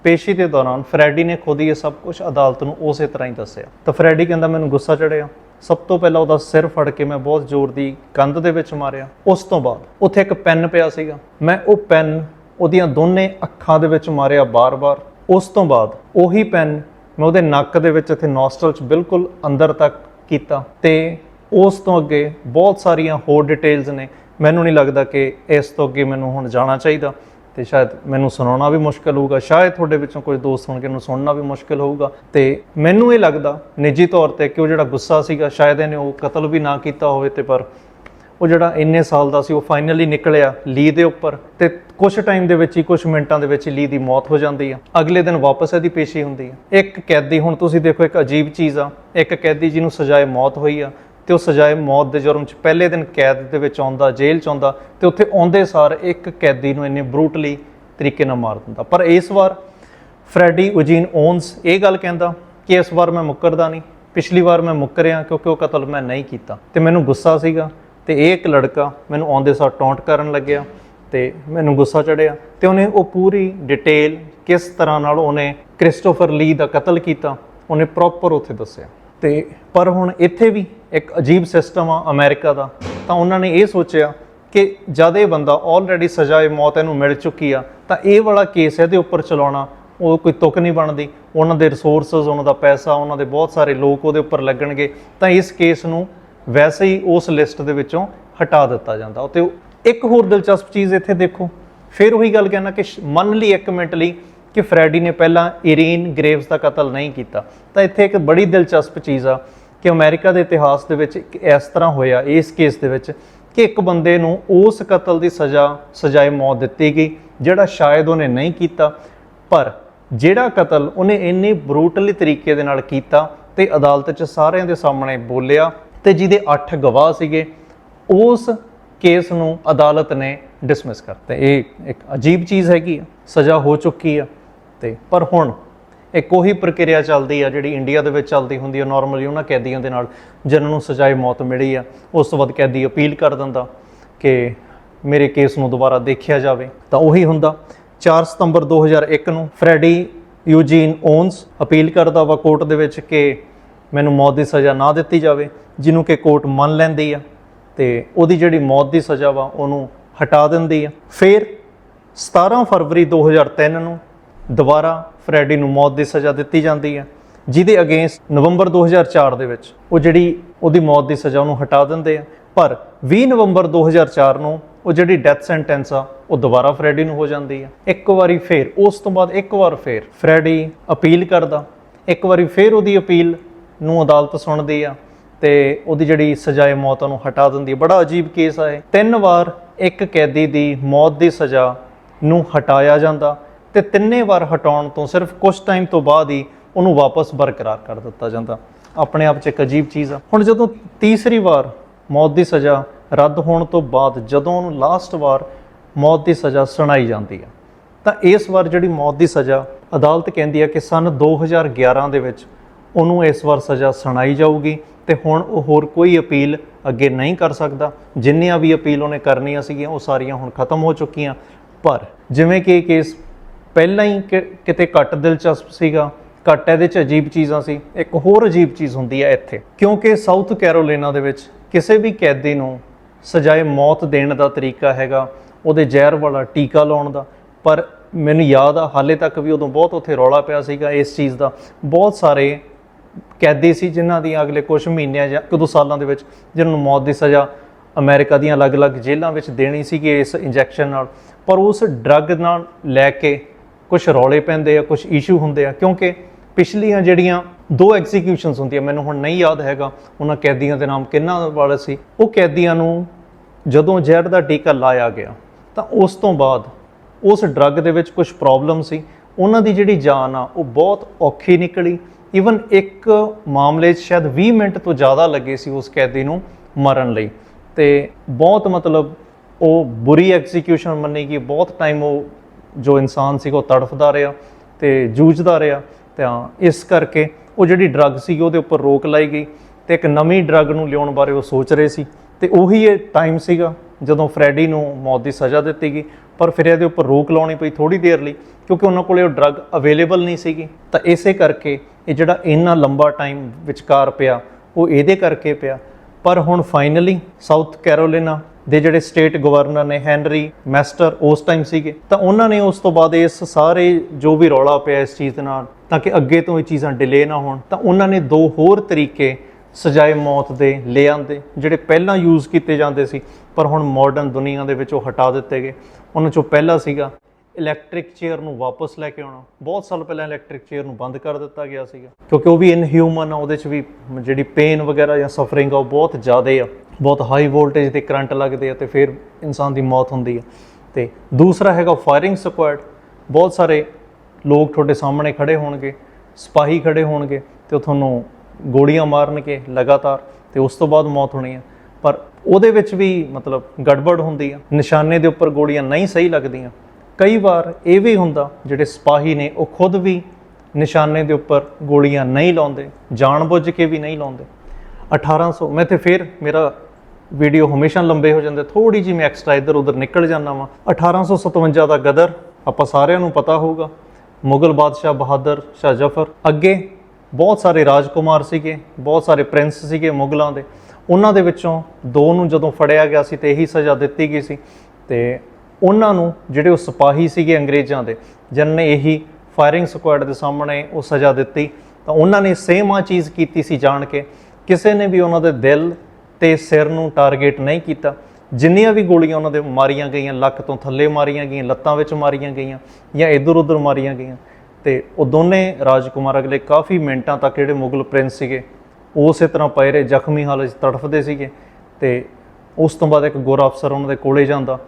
ਪੇਸ਼ੀ ਦੇ ਦੌਰਾਨ ਫਰੈਡੀ ਨੇ ਖੁਦ ਹੀ ਇਹ ਸਭ ਕੁਝ ਅਦਾਲਤ ਨੂੰ ਉਸੇ ਤਰ੍ਹਾਂ ਹੀ ਦੱਸਿਆ। ਤਾਂ ਫਰੈਡੀ ਕਹਿੰਦਾ, ਮੈਨੂੰ ਗੁੱਸਾ ਚੜਿਆ। ਸਭ ਤੋਂ ਪਹਿਲਾਂ ਉਹਦਾ ਸਿਰ ਫੜ ਕੇ ਮੈਂ ਬਹੁਤ ਜ਼ੋਰ ਦੀ ਕੰਧ ਦੇ ਵਿੱਚ ਮਾਰਿਆ। ਉਸ ਤੋਂ ਬਾਅਦ ਉੱਥੇ ਇੱਕ ਪੈਨ ਪਿਆ ਸੀਗਾ। ਮੈਂ ਉਹ ਪੈਨ ਉਹਦੀਆਂ ਦੋਨੇ ਅੱਖਾਂ ਦੇ ਵਿੱਚ ਮਾਰਿਆ ਬਾਰ-ਬਾਰ। ਉਸ ਤੋਂ ਬਾਅਦ ਉਹੀ ਪੈਨ ਮੈਂ ਉਹਦੇ ਨੱਕ ਦੇ ਵਿੱਚ ਇੱਥੇ ਨੋਸਟਲ 'ਚ ਬਿਲਕੁਲ ਅੰਦਰ ਤੱਕ ਕੀਤਾ ਤੇ ਉਸ ਤੋਂ ਅੱਗੇ ਬਹੁਤ ਸਾਰੀਆਂ ਹੋਰ ਡਿਟੇਲਸ ਨੇ। ਮੈਨੂੰ ਨਹੀਂ ਲੱਗਦਾ ਕਿ ਇਸ ਤੋਂ ਅੱਗੇ ਮੈਨੂੰ ਹੁਣ ਜਾਣਾ ਚਾਹੀਦਾ ਤੇ ਸ਼ਾਇਦ ਮੈਨੂੰ ਸੁਣਾਉਣਾ ਵੀ ਮੁਸ਼ਕਲ ਹੋਊਗਾ, ਸ਼ਾਇਦ ਤੁਹਾਡੇ ਵਿੱਚੋਂ ਕੋਈ ਦੋਸਤ ਹੋਣਗੇ ਨੂੰ ਸੁਣਨਾ ਵੀ ਮੁਸ਼ਕਲ ਹੋਊਗਾ। ਤੇ ਮੈਨੂੰ ਇਹ ਲੱਗਦਾ ਨਿੱਜੀ ਤੌਰ ਤੇ ਕਿ ਉਹ ਜਿਹੜਾ ਗੁੱਸਾ ਸੀਗਾ, ਸ਼ਾਇਦ ਇਹਨੇ ਉਹ ਕਤਲ ਵੀ ਨਾ ਕੀਤਾ ਹੋਵੇ ਤੇ ਪਰ ਉਹ ਜਿਹੜਾ ਇੰਨੇ ਸਾਲ ਦਾ ਸੀ, ਉਹ ਫਾਈਨਲੀ ਨਿਕਲਿਆ ਲੀ ਦੇ ਉੱਪਰ ਤੇ ਕੁਝ ਟਾਈਮ ਦੇ ਵਿੱਚ ਹੀ ਕੁਝ ਮਿੰਟਾਂ ਦੇ ਵਿੱਚ ਹੀ ਲੀ ਦੀ ਮੌਤ ਹੋ ਜਾਂਦੀ ਆ। ਅਗਲੇ ਦਿਨ ਵਾਪਸ ਇਹਦੀ ਪੇਸ਼ੀ ਹੁੰਦੀ ਆ। ਇੱਕ ਕੈਦੀ, ਹੁਣ ਤੁਸੀਂ ਦੇਖੋ, ਇੱਕ ਅਜੀਬ ਚੀਜ਼ ਆ। ਇੱਕ ਕੈਦੀ ਜਿਹਨੂੰ ਸਜ਼ਾਏ ਮੌਤ ਹੋਈ ਆ ਤੇ ਉਹ ਸਜ਼ਾਏ ਮੌਤ ਦੇ ਜੁਰਮ 'ਚ ਪਹਿਲੇ ਦਿਨ ਕੈਦ ਦੇ ਵਿੱਚ ਆਉਂਦਾ, ਜੇਲ੍ਹ 'ਚ ਆਉਂਦਾ ਤੇ ਉੱਥੇ ਆਉਂਦੇ ਸਾਰ ਇੱਕ ਕੈਦੀ ਨੂੰ ਇੰਨੇ ਬਰੂਟਲੀ ਤਰੀਕੇ ਨਾਲ ਮਾਰ ਦਿੰਦਾ। ਪਰ ਇਸ ਵਾਰ ਫਰੈਡੀ ਉਜੀਨ ਓਨਸ ਇਹ ਗੱਲ ਕਹਿੰਦਾ ਕਿ ਇਸ ਵਾਰ ਮੈਂ ਮੁੱਕਰਦਾ ਨਹੀਂ। ਪਿਛਲੀ ਵਾਰ ਮੈਂ ਮੁੱਕਰਿਆ ਕਿਉਂਕਿ ਉਹ ਕਤਲ ਮੈਂ ਨਹੀਂ ਕੀਤਾ। ਤੇ ਮੈਨੂੰ ਗੁੱਸਾ ਸੀਗਾ ਤੇ ਇਹ ਇੱਕ ਲੜਕਾ ਮੈਨੂੰ ਆਉਂਦੇ ਸਾਰ ਟੌਂਟ ਕਰਨ ਲੱਗਿਆ ਤੇ ਮੈਨੂੰ ਗੁੱਸਾ ਚੜਿਆ ਤੇ ਉਹਨੇ ਉਹ ਪੂਰੀ ਡਿਟੇਲ ਕਿਸ ਤਰ੍ਹਾਂ ਨਾਲ ਉਹਨੇ ਕ੍ਰਿਸਟੋਫਰ ਲੀ ਦਾ ਕਤਲ ਕੀਤਾ, ਉਹਨੇ ਪ੍ਰੋਪਰ ਉੱਥੇ ਦੱਸਿਆ। ਤੇ ਪਰ ਹੁਣ ਇੱਥੇ ਵੀ ਇੱਕ ਅਜੀਬ ਸਿਸਟਮ ਆ ਅਮਰੀਕਾ ਦਾ, ਤਾਂ ਉਹਨਾਂ ਨੇ ਇਹ ਸੋਚਿਆ ਕਿ ਜਦ ਇਹ ਬੰਦਾ ਆਲਰੇਡੀ ਸਜ਼ਾਏ ਮੌਤ ਇਹਨੂੰ ਮਿਲ ਚੁੱਕੀ ਆ, ਤਾਂ ਇਹ ਵਾਲਾ ਕੇਸ ਇਹਦੇ ਉੱਪਰ ਚਲਾਉਣਾ, ਉਹ ਕੋਈ ਤੁਕ ਨਹੀਂ ਬਣਦੀ। ਉਹਨਾਂ ਦੇ ਰਿਸੋਰਸਸ ਉਹਨਾਂ ਦਾ ਪੈਸਾ, ਉਹਨਾਂ ਦੇ ਬਹੁਤ ਸਾਰੇ ਲੋਕ ਉਹਦੇ ਉੱਪਰ ਲੱਗਣਗੇ, ਤਾਂ ਇਸ ਕੇਸ ਨੂੰ ਵੈਸੇ ਹੀ ਉਸ ਲਿਸਟ ਦੇ ਵਿੱਚੋਂ ਹਟਾ ਦਿੱਤਾ ਜਾਂਦਾ। ਤੇ ਉਹ- ਇੱਕ ਹੋਰ ਦਿਲਚਸਪ ਚੀਜ਼ ਇੱਥੇ ਦੇਖੋ। ਫਿਰ ਉਹੀ ਗੱਲ ਕਹਿਣਾ ਕਿ ਮੰਨ ਲਈ ਇੱਕ ਮਿੰਟ ਲਈ ਕਿ ਫਰੈਡੀ ਨੇ ਪਹਿਲਾਂ ਇਰੀਨ ਗ੍ਰੇਵਸ ਦਾ ਕਤਲ ਨਹੀਂ ਕੀਤਾ। ਤਾਂ ਇੱਥੇ ਇੱਕ ਬੜੀ ਦਿਲਚਸਪ ਚੀਜ਼ ਆ ਕਿ ਅਮਰੀਕਾ ਦੇ ਇਤਿਹਾਸ ਦੇ ਵਿੱਚ ਇੱਕ ਇਸ ਤਰ੍ਹਾਂ ਹੋਇਆ, ਇਸ ਕੇਸ ਦੇ ਵਿੱਚ ਕਿ ਇੱਕ ਬੰਦੇ ਨੂੰ ਉਸ ਕਤਲ ਦੀ ਸਜ਼ਾ ਸਜ਼ਾਏ ਮੌਤ ਦਿੱਤੀ ਗਈ, ਜਿਹੜਾ ਸ਼ਾਇਦ ਉਹਨੇ ਨਹੀਂ ਕੀਤਾ। ਪਰ ਜਿਹੜਾ ਕਤਲ ਉਹਨੇ ਇੰਨੀ ਬਰੂਟਲੀ ਤਰੀਕੇ ਦੇ ਨਾਲ ਕੀਤਾ ਤੇ ਅਦਾਲਤ 'ਚ ਸਾਰਿਆਂ ਦੇ ਸਾਹਮਣੇ ਬੋਲਿਆ ਤੇ ਜਿਹਦੇ 8 ਗਵਾਹ ਸੀਗੇ, ਉਸ ਕੇਸ ਨੂੰ ਅਦਾਲਤ ਨੇ ਡਿਸਮਿਸ ਕਰਤਾ। ਇਹ ਇੱਕ ਅਜੀਬ ਚੀਜ਼ ਹੈਗੀ ਆ, ਸਜ਼ਾ ਹੋ ਚੁੱਕੀ ਆ। ਤੇ ਪਰ ਹੁਣ ਇੱਕ ਉਹੀ ਪ੍ਰਕਿਰਿਆ ਚੱਲਦੀ ਆ, ਜਿਹੜੀ ਇੰਡੀਆ ਦੇ ਵਿੱਚ ਚੱਲਦੀ ਹੁੰਦੀ ਆ ਨਾਰਮਲੀ ਉਹਨਾਂ ਕੈਦੀਆਂ ਦੇ ਨਾਲ, ਜਿਨ੍ਹਾਂ ਨੂੰ ਸਜ਼ਾਏ ਮੌਤ ਮਿਲੀ ਆ, ਉਸ ਤੋਂ ਬਾਅਦ ਕੈਦੀ ਅਪੀਲ ਕਰ ਦਿੰਦਾ ਕਿ ਮੇਰੇ ਕੇਸ ਨੂੰ ਦੁਬਾਰਾ ਦੇਖਿਆ ਜਾਵੇ। ਤਾਂ ਉਹੀ ਹੁੰਦਾ 4 ਸਤੰਬਰ 2001 ਨੂੰ ਫਰੈਡੀ ਯੂਜੀਨ ਓਨਸ ਅਪੀਲ ਕਰਦਾ ਵਾ ਕੋਰਟ ਦੇ ਵਿੱਚ ਕਿ ਮੈਨੂੰ ਮੌਤ ਦੀ ਸਜ਼ਾ ਨਾ ਦਿੱਤੀ ਜਾਵੇ, ਜਿਹਨੂੰ ਕਿ ਕੋਰਟ ਮੰਨ ਲੈਂਦੀ ਆ, ਤੇ ਉਹਦੀ ਜਿਹੜੀ ਮੌਤ ਦੀ ਸਜ਼ਾ ਵਾ, ਉਹਨੂੰ ਹਟਾ ਦਿੰਦੀ ਆ। ਫਿਰ 17 ਫਰਵਰੀ 2003 ਨੂੰ ਦੁਬਾਰਾ ਫਰੈਡੀ ਨੂੰ ਮੌਤ ਦੀ ਸਜ਼ਾ ਦਿੱਤੀ ਜਾਂਦੀ ਆ, ਜਿਹਦੇ ਅਗੇਂਸਟ ਨਵੰਬਰ 2004 ਦੇ ਵਿੱਚ ਉਹ ਜਿਹੜੀ ਉਹਦੀ ਮੌਤ ਦੀ ਸਜ਼ਾ ਉਹਨੂੰ ਹਟਾ ਦਿੰਦੇ ਆ। ਪਰ 20 ਨਵੰਬਰ 2004 ਨੂੰ ਉਹ ਜਿਹੜੀ ਡੈਥ ਸੈਂਟੈਂਸ ਆ, ਉਹ ਦੁਬਾਰਾ ਫਰੈਡੀ ਨੂੰ ਹੋ ਜਾਂਦੀ ਆ। ਇੱਕ ਵਾਰੀ ਫੇਰ, ਉਸ ਤੋਂ ਬਾਅਦ ਇੱਕ ਵਾਰ ਫੇਰ ਫਰੈਡੀ ਅਪੀਲ ਕਰਦਾ, ਇੱਕ ਵਾਰੀ ਫੇਰ ਉਹਦੀ ਅਪੀਲ ਨੂੰ ਅਦਾਲਤ ਸੁਣਦੀ ਆ ਤੇ ਉਹਦੀ ਜਿਹੜੀ ਸਜ਼ਾਏ ਮੌਤ ਨੂੰ ਹਟਾ ਦਿੰਦੀ ਹੈ ਬੜਾ ਅਜੀਬ ਕੇਸ ਆ ਇਹ। ਤਿੰਨ ਵਾਰ ਇੱਕ ਕੈਦੀ ਦੀ ਮੌਤ ਦੀ ਸਜ਼ਾ ਨੂੰ ਹਟਾਇਆ ਜਾਂਦਾ ਤੇ ਤਿੰਨੇ ਵਾਰ ਹਟਾਉਣ ਤੋਂ ਸਿਰਫ ਕੁਝ ਟਾਈਮ ਤੋਂ ਬਾਅਦ ਹੀ ਉਹਨੂੰ ਵਾਪਸ ਬਰਕਰਾਰ ਕਰ ਦਿੱਤਾ ਜਾਂਦਾ। ਆਪਣੇ ਆਪ 'ਚ ਇੱਕ ਅਜੀਬ ਚੀਜ਼ ਆ। ਹੁਣ ਜਦੋਂ ਤੀਸਰੀ ਵਾਰ ਮੌਤ ਦੀ ਸਜ਼ਾ ਰੱਦ ਹੋਣ ਤੋਂ ਬਾਅਦ ਜਦੋਂ ਉਹਨੂੰ ਲਾਸਟ ਵਾਰ ਮੌਤ ਦੀ ਸਜ਼ਾ ਸੁਣਾਈ ਜਾਂਦੀ ਆ, ਤਾਂ ਇਸ ਵਾਰ ਜਿਹੜੀ ਮੌਤ ਦੀ ਸਜ਼ਾ ਅਦਾਲਤ ਕਹਿੰਦੀ ਆ ਕਿ ਸਨ 2011 ਦੇ ਵਿੱਚ ਉਹਨੂੰ ਇਸ ਵਾਰ ਸਜ਼ਾ ਸੁਣਾਈ ਜਾਊਗੀ ਤੇ ਹੁਣ ਉਹ ਹੋਰ ਕੋਈ ਅਪੀਲ ਅੱਗੇ ਨਹੀਂ ਕਰ ਸਕਦਾ। ਜਿੰਨੀਆਂ ਵੀ ਅਪੀਲ ਉਹਨੇ ਕਰਨੀਆਂ ਸੀਗੀਆਂ, ਉਹ ਸਾਰੀਆਂ ਹੁਣ ਖਤਮ ਹੋ ਚੁੱਕੀਆਂ। ਪਰ ਜਿਵੇਂ ਕਿ ਇਹ ਕੇਸ ਪਹਿਲਾਂ ਹੀ ਕਿ- ਕਿਤੇ ਘੱਟ ਦਿਲਚਸਪ ਸੀਗਾ, ਘੱਟ ਇਹਦੇ ਚ ਅਜੀਬ ਚੀਜ਼ਾਂ ਸੀ, ਇੱਕ ਹੋਰ ਅਜੀਬ ਚੀਜ਼ ਹੁੰਦੀ ਹੈ ਇੱਥੇ। ਕਿਉਂਕਿ ਸਾਊਥ ਕੈਰੋਲੀਨਾ ਦੇ ਵਿੱਚ ਕਿਸੇ ਵੀ ਕੈਦੀ ਨੂੰ ਸਜ਼ਾਏ ਮੌਤ ਦੇਣ ਦਾ ਤਰੀਕਾ ਹੈਗਾ, ਉਹਦੇ ਜ਼ਹਿਰ ਵਾਲਾ ਟੀਕਾ ਲਾਉਣ ਦਾ। ਪਰ ਮੈਨੂੰ ਯਾਦ ਆ, ਹਾਲੇ ਤੱਕ ਵੀ ਉਦੋਂ ਬਹੁਤ ਉੱਥੇ ਰੌਲਾ ਪਿਆ ਸੀਗਾ ਇਸ ਚੀਜ਼ ਦਾ। ਬਹੁਤ ਸਾਰੇ ਕੈਦੀ ਸੀ ਜਿਨ੍ਹਾਂ ਦੀਆਂ ਅਗਲੇ ਕੁਝ ਮਹੀਨਿਆਂ ਜਾਂ ਕਦੋਂ ਸਾਲਾਂ ਦੇ ਵਿੱਚ ਜਿਨ੍ਹਾਂ ਨੂੰ ਮੌਤ ਦੀ ਸਜ਼ਾ ਅਮਰੀਕਾ ਦੀਆਂ ਅਲੱਗ-ਅਲੱਗ ਜੇਲ੍ਹਾਂ ਵਿੱਚ ਦੇਣੀ ਸੀਗੀ ਇਸ ਇੰਜੈਕਸ਼ਨ ਨਾਲ। ਪਰ ਉਸ ਡਰੱਗ ਨਾਲ ਲੈ ਕੇ ਕੁਝ ਰੌਲੇ ਪੈਂਦੇ ਆ ਕੁਝ ਇਸ਼ੂ ਹੁੰਦੇ ਆ, ਕਿਉਂਕਿ ਪਿਛਲੀਆਂ ਜਿਹੜੀਆਂ ਦੋ ਐਗਜ਼ੀਕਿਊਸ਼ਨਸ ਹੁੰਦੀਆਂ, ਮੈਨੂੰ ਹੁਣ ਨਹੀਂ ਯਾਦ ਹੈਗਾ ਉਹਨਾਂ ਕੈਦੀਆਂ ਦੇ ਨਾਮ ਕਿੰਨਾ ਵਾਲੇ ਸੀ। ਉਹ ਕੈਦੀਆਂ ਨੂੰ ਜਦੋਂ ਜ਼ਹਿਰ ਦਾ ਟੀਕਾ ਲਾਇਆ ਗਿਆ, ਤਾਂ ਉਸ ਤੋਂ ਬਾਅਦ ਉਸ ਡਰੱਗ ਦੇ ਵਿੱਚ ਕੁਝ ਪ੍ਰੋਬਲਮ ਸੀ। ਉਹਨਾਂ ਦੀ ਜਿਹੜੀ ਜਾਨ ਆ, ਉਹ ਬਹੁਤ ਔਖੀ ਨਿਕਲੀ। ਇਵਨ ਇੱਕ ਮਾਮਲੇ 'ਚ ਸ਼ਾਇਦ 20 ਮਿੰਟ ਤੋਂ ਜ਼ਿਆਦਾ ਲੱਗੇ ਸੀ ਉਸ ਕੈਦੀ ਨੂੰ ਮਰਨ ਲਈ। ਤੇ ਬਹੁਤ ਮਤਲਬ ਉਹ ਬੁਰੀ ਐਗਜ਼ੀਕਿਊਸ਼ਨ ਮੰਨੀ ਗਈ ਬਹੁਤ ਟਾਈਮ ਉਹ ਜੋ ਇਨਸਾਨ ਸੀ ਉਹ ਤੜਫਦਾ ਰਿਹਾ ਤੇ ਜੂਝਦਾ ਰਿਹਾ। ਤਾਂ ਇਸ ਕਰਕੇ ਉਹ ਜਿਹੜੀ ਡਰੱਗ ਸੀ ਉਹਦੇ ਉੱਪਰ ਰੋਕ ਲਾਈ ਗਈ ਤੇ ਇੱਕ ਨਵੀਂ ਡਰੱਗ ਨੂੰ ਲਿਆਉਣ ਬਾਰੇ ਉਹ ਸੋਚ ਰਹੇ ਸੀ। ਤੇ ਉਹੀ ਇਹ ਟਾਈਮ ਸੀਗਾ ਜਦੋਂ ਫਰੈਡੀ ਨੂੰ ਮੌਤ ਦੀ ਸਜ਼ਾ ਦਿੱਤੀ ਗਈ। ਪਰ ਫਿਰ ਇਹਦੇ ਉੱਪਰ ਰੋਕ ਲਾਉਣੀ ਪਈ ਥੋੜੀ ਦੇਰ ਲਈ। ਕਿਉਂਕਿ ਉਹਨਾਂ ਕੋਲੇ ਉਹ ਡਰੱਗ ਅਵੇਲੇਬਲ ਨਹੀਂ ਸੀਗੀ। ਤਾਂ ਇਸੇ ਕਰਕੇ ਇਹ ਜਿਹੜਾ ਇੰਨਾ ਲੰਬਾ ਟਾਈਮ ਵਿਚਕਾਰ ਪਿਆ, ਉਹ ਇਹਦੇ ਕਰਕੇ ਪਿਆ। ਪਰ ਹੁਣ ਫਾਈਨਲੀ ਸਾਊਥ ਕੈਰੋਲੀਨਾ ਦੇ ਜਿਹੜੇ ਸਟੇਟ ਗਵਰਨਰ ਨੇ ਹੈਨਰੀ ਮੈਸਟਰ ਉਸ ਟਾਈਮ ਸੀਗੇ। ਤਾਂ ਉਹਨਾਂ ਨੇ ਉਸ ਤੋਂ ਬਾਅਦ ਇਸ ਸਾਰੇ ਜੋ ਵੀ ਰੌਲਾ ਪਿਆ ਇਸ ਚੀਜ਼ ਦੇ ਨਾਲ, ਤਾਂ ਕਿ ਅੱਗੇ ਤੋਂ ਇਹ ਚੀਜ਼ਾਂ ਡਿਲੇ ਨਾ ਹੋਣ, ਤਾਂ ਉਹਨਾਂ ਨੇ ਦੋ ਹੋਰ ਤਰੀਕੇ ਸਜ਼ਾਏ ਮੌਤ ਦੇ ਲੈ ਆਂਦੇ ਜਿਹੜੇ ਪਹਿਲਾਂ ਯੂਜ਼ ਕੀਤੇ ਜਾਂਦੇ ਸੀ, ਪਰ ਹੁਣ ਮਾਡਰਨ ਦੁਨੀਆ ਦੇ ਵਿੱਚ ਉਹ ਹਟਾ ਦਿੱਤੇ ਗਏ। ਉਹਨਾਂ ਚੋਂ ਪਹਿਲਾ ਸੀਗਾ ਇਲੈਕਟ੍ਰਿਕ ਚੇਅਰ ਨੂੰ ਵਾਪਸ ਲੈ ਕੇ ਆਉਣਾ। ਬਹੁਤ ਸਾਲ ਪਹਿਲਾਂ ਇਲੈਕਟ੍ਰਿਕ ਚੇਅਰ ਨੂੰ ਬੰਦ ਕਰ ਦਿੱਤਾ ਗਿਆ ਸੀਗਾ। ਕਿਉਂਕਿ ਉਹ ਵੀ ਇਨਹਿਊਮਨ ਆ, ਉਹਦੇ 'ਚ ਵੀ ਜਿਹੜੀ ਪੇਨ ਵਗੈਰਾ ਜਾਂ ਸਫਰਿੰਗ ਆ, ਉਹ ਬਹੁਤ ਜ਼ਿਆਦਾ ਆ। ਬਹੁਤ ਹਾਈ ਵੋਲਟੇਜ ਤੇ ਕਰੰਟ ਲੱਗਦੇ ਆ ਤੇ ਫਿਰ ਇਨਸਾਨ ਦੀ ਮੌਤ ਹੁੰਦੀ ਆ। ਤੇ ਦੂਸਰਾ ਹੈਗਾ ਫਾਇਰਿੰਗ ਸਕੁਐਡ ਬਹੁਤ ਸਾਰੇ ਲੋਕ ਤੁਹਾਡੇ ਸਾਹਮਣੇ ਖੜੇ ਹੋਣਗੇ, ਸਿਪਾਹੀ ਖੜੇ ਹੋਣਗੇ ਤੇ ਉਹ ਤੁਹਾਨੂੰ ਗੋਲੀਆਂ ਮਾਰਨਗੇ ਲਗਾਤਾਰ ਤੇ ਉਸ ਤੋਂ ਬਾਅਦ ਮੌਤ ਹੋਣੀ ਹੈ ਪਰ ਉਹਦੇ ਵਿੱਚ ਵੀ ਮਤਲਬ ਗੜਬੜ ਹੁੰਦੀ ਆ। ਨਿਸ਼ਾਨੇ ਦੇ ਉੱਪਰ ਗੋਲੀਆਂ ਨਹੀਂ ਸਹੀ ਲੱਗਦੀਆਂ। ਕਈ ਵਾਰ ਇਹ ਵੀ ਹੁੰਦਾ, ਜਿਹੜੇ ਸਿਪਾਹੀ ਨੇ ਉਹ ਖੁਦ ਵੀ ਨਿਸ਼ਾਨੇ ਦੇ ਉੱਪਰ ਗੋਲੀਆਂ ਨਹੀਂ ਲਾਉਂਦੇ, ਜਾਣਬੁੱਝ ਕੇ ਵੀ ਨਹੀਂ ਲਾਉਂਦੇ। 1800 ਮੈਂ ਤੇ ਫਿਰ ਮੇਰਾ ਵੀਡੀਓ ਹਮੇਸ਼ਾ ਲੰਬੇ ਹੋ ਜਾਂਦੇ ਥੋੜੀ ਜਿਹੀ ਮੈਂ ਐਕਸਟਰਾ ਇੱਧਰ ਉੱਧਰ ਨਿਕਲ ਜਾਂਦਾ ਵਾਂ। 1857 ਦਾ ਗਦਰ, ਆਪਾਂ ਸਾਰਿਆਂ ਨੂੰ ਪਤਾ ਹੋਊਗਾ। ਮੁਗਲ ਬਾਦਸ਼ਾਹ ਬਹਾਦਰ, ਸ਼ਾਹ ਜ਼ਫਰ, ਅੱਗੇ ਬਹੁਤ ਸਾਰੇ ਰਾਜਕੁਮਾਰ ਸੀਗੇ, ਬਹੁਤ ਸਾਰੇ ਪ੍ਰਿੰਸ ਸੀਗੇ ਮੁਗਲਾਂ ਦੇ। ਉਹਨਾਂ ਦੇ ਵਿੱਚੋਂ ਦੋ ਨੂੰ ਜਦੋਂ ਫੜਿਆ ਗਿਆ ਸੀ ਤੇ ਇਹੀ ਸਜ਼ਾ ਦਿੱਤੀ ਗਈ ਸੀ। ਤੇ ਉਹਨਾਂ ਨੂੰ ਜਿਹੜੇ ਉਹ ਸਿਪਾਹੀ ਸੀਗੇ ਅੰਗਰੇਜ਼ਾਂ ਦੇ, ਜਿਨ੍ਹਾਂ ਨੇ ਇਹੀ ਫਾਇਰਿੰਗ ਸਕੁਐਡ ਦੇ ਸਾਹਮਣੇ ਉਹ ਸਜ਼ਾ ਦਿੱਤੀ, ਤਾਂ ਉਹਨਾਂ ਨੇ ਸੇਮ ਆ ਚੀਜ਼ ਕੀਤੀ ਸੀ ਜਾਣ ਕੇ। ਕਿਸੇ ਨੇ ਵੀ ਉਹਨਾਂ ਦੇ ਦਿਲ ਤੇ ਸਿਰ ਨੂੰ ਟਾਰਗੇਟ ਨਹੀਂ ਕੀਤਾ। ਜਿੰਨੀਆਂ ਵੀ ਗੋਲੀਆਂ ਉਹਨਾਂ ਦੇ ਮਾਰੀਆਂ ਗਈਆਂ, ਲੱਕ ਤੋਂ ਥੱਲੇ ਮਾਰੀਆਂ ਗਈਆਂ, ਲੱਤਾਂ ਵਿੱਚ ਮਾਰੀਆਂ ਗਈਆਂ ਜਾਂ ਇੱਧਰ ਉੱਧਰ ਮਾਰੀਆਂ ਗਈਆਂ, ਤੇ ਉਹ ਦੋਨੇ ਰਾਜਕੁਮਾਰ ਅਗਲੇ ਕਾਫੀ ਮਿੰਟਾਂ ਤੱਕ ਜਿਹੜੇ ਮੁਗਲ ਪ੍ਰਿੰਸ ਸੀਗੇ, ਉਸੇ ਤਰ੍ਹਾਂ ਪਏ ਰਹੇ, ਜ਼ਖਮੀ ਹਾਲਤ 'ਚ ਤੜਫਦੇ ਸੀਗੇ ਤੇ ਉਸ ਤੋਂ ਬਾਅਦ ਇੱਕ ਗੋਰਾ ਅਫਸਰ ਉਹਨਾਂ ਦੇ ਕੋਲੇ ਜਾਂਦਾ।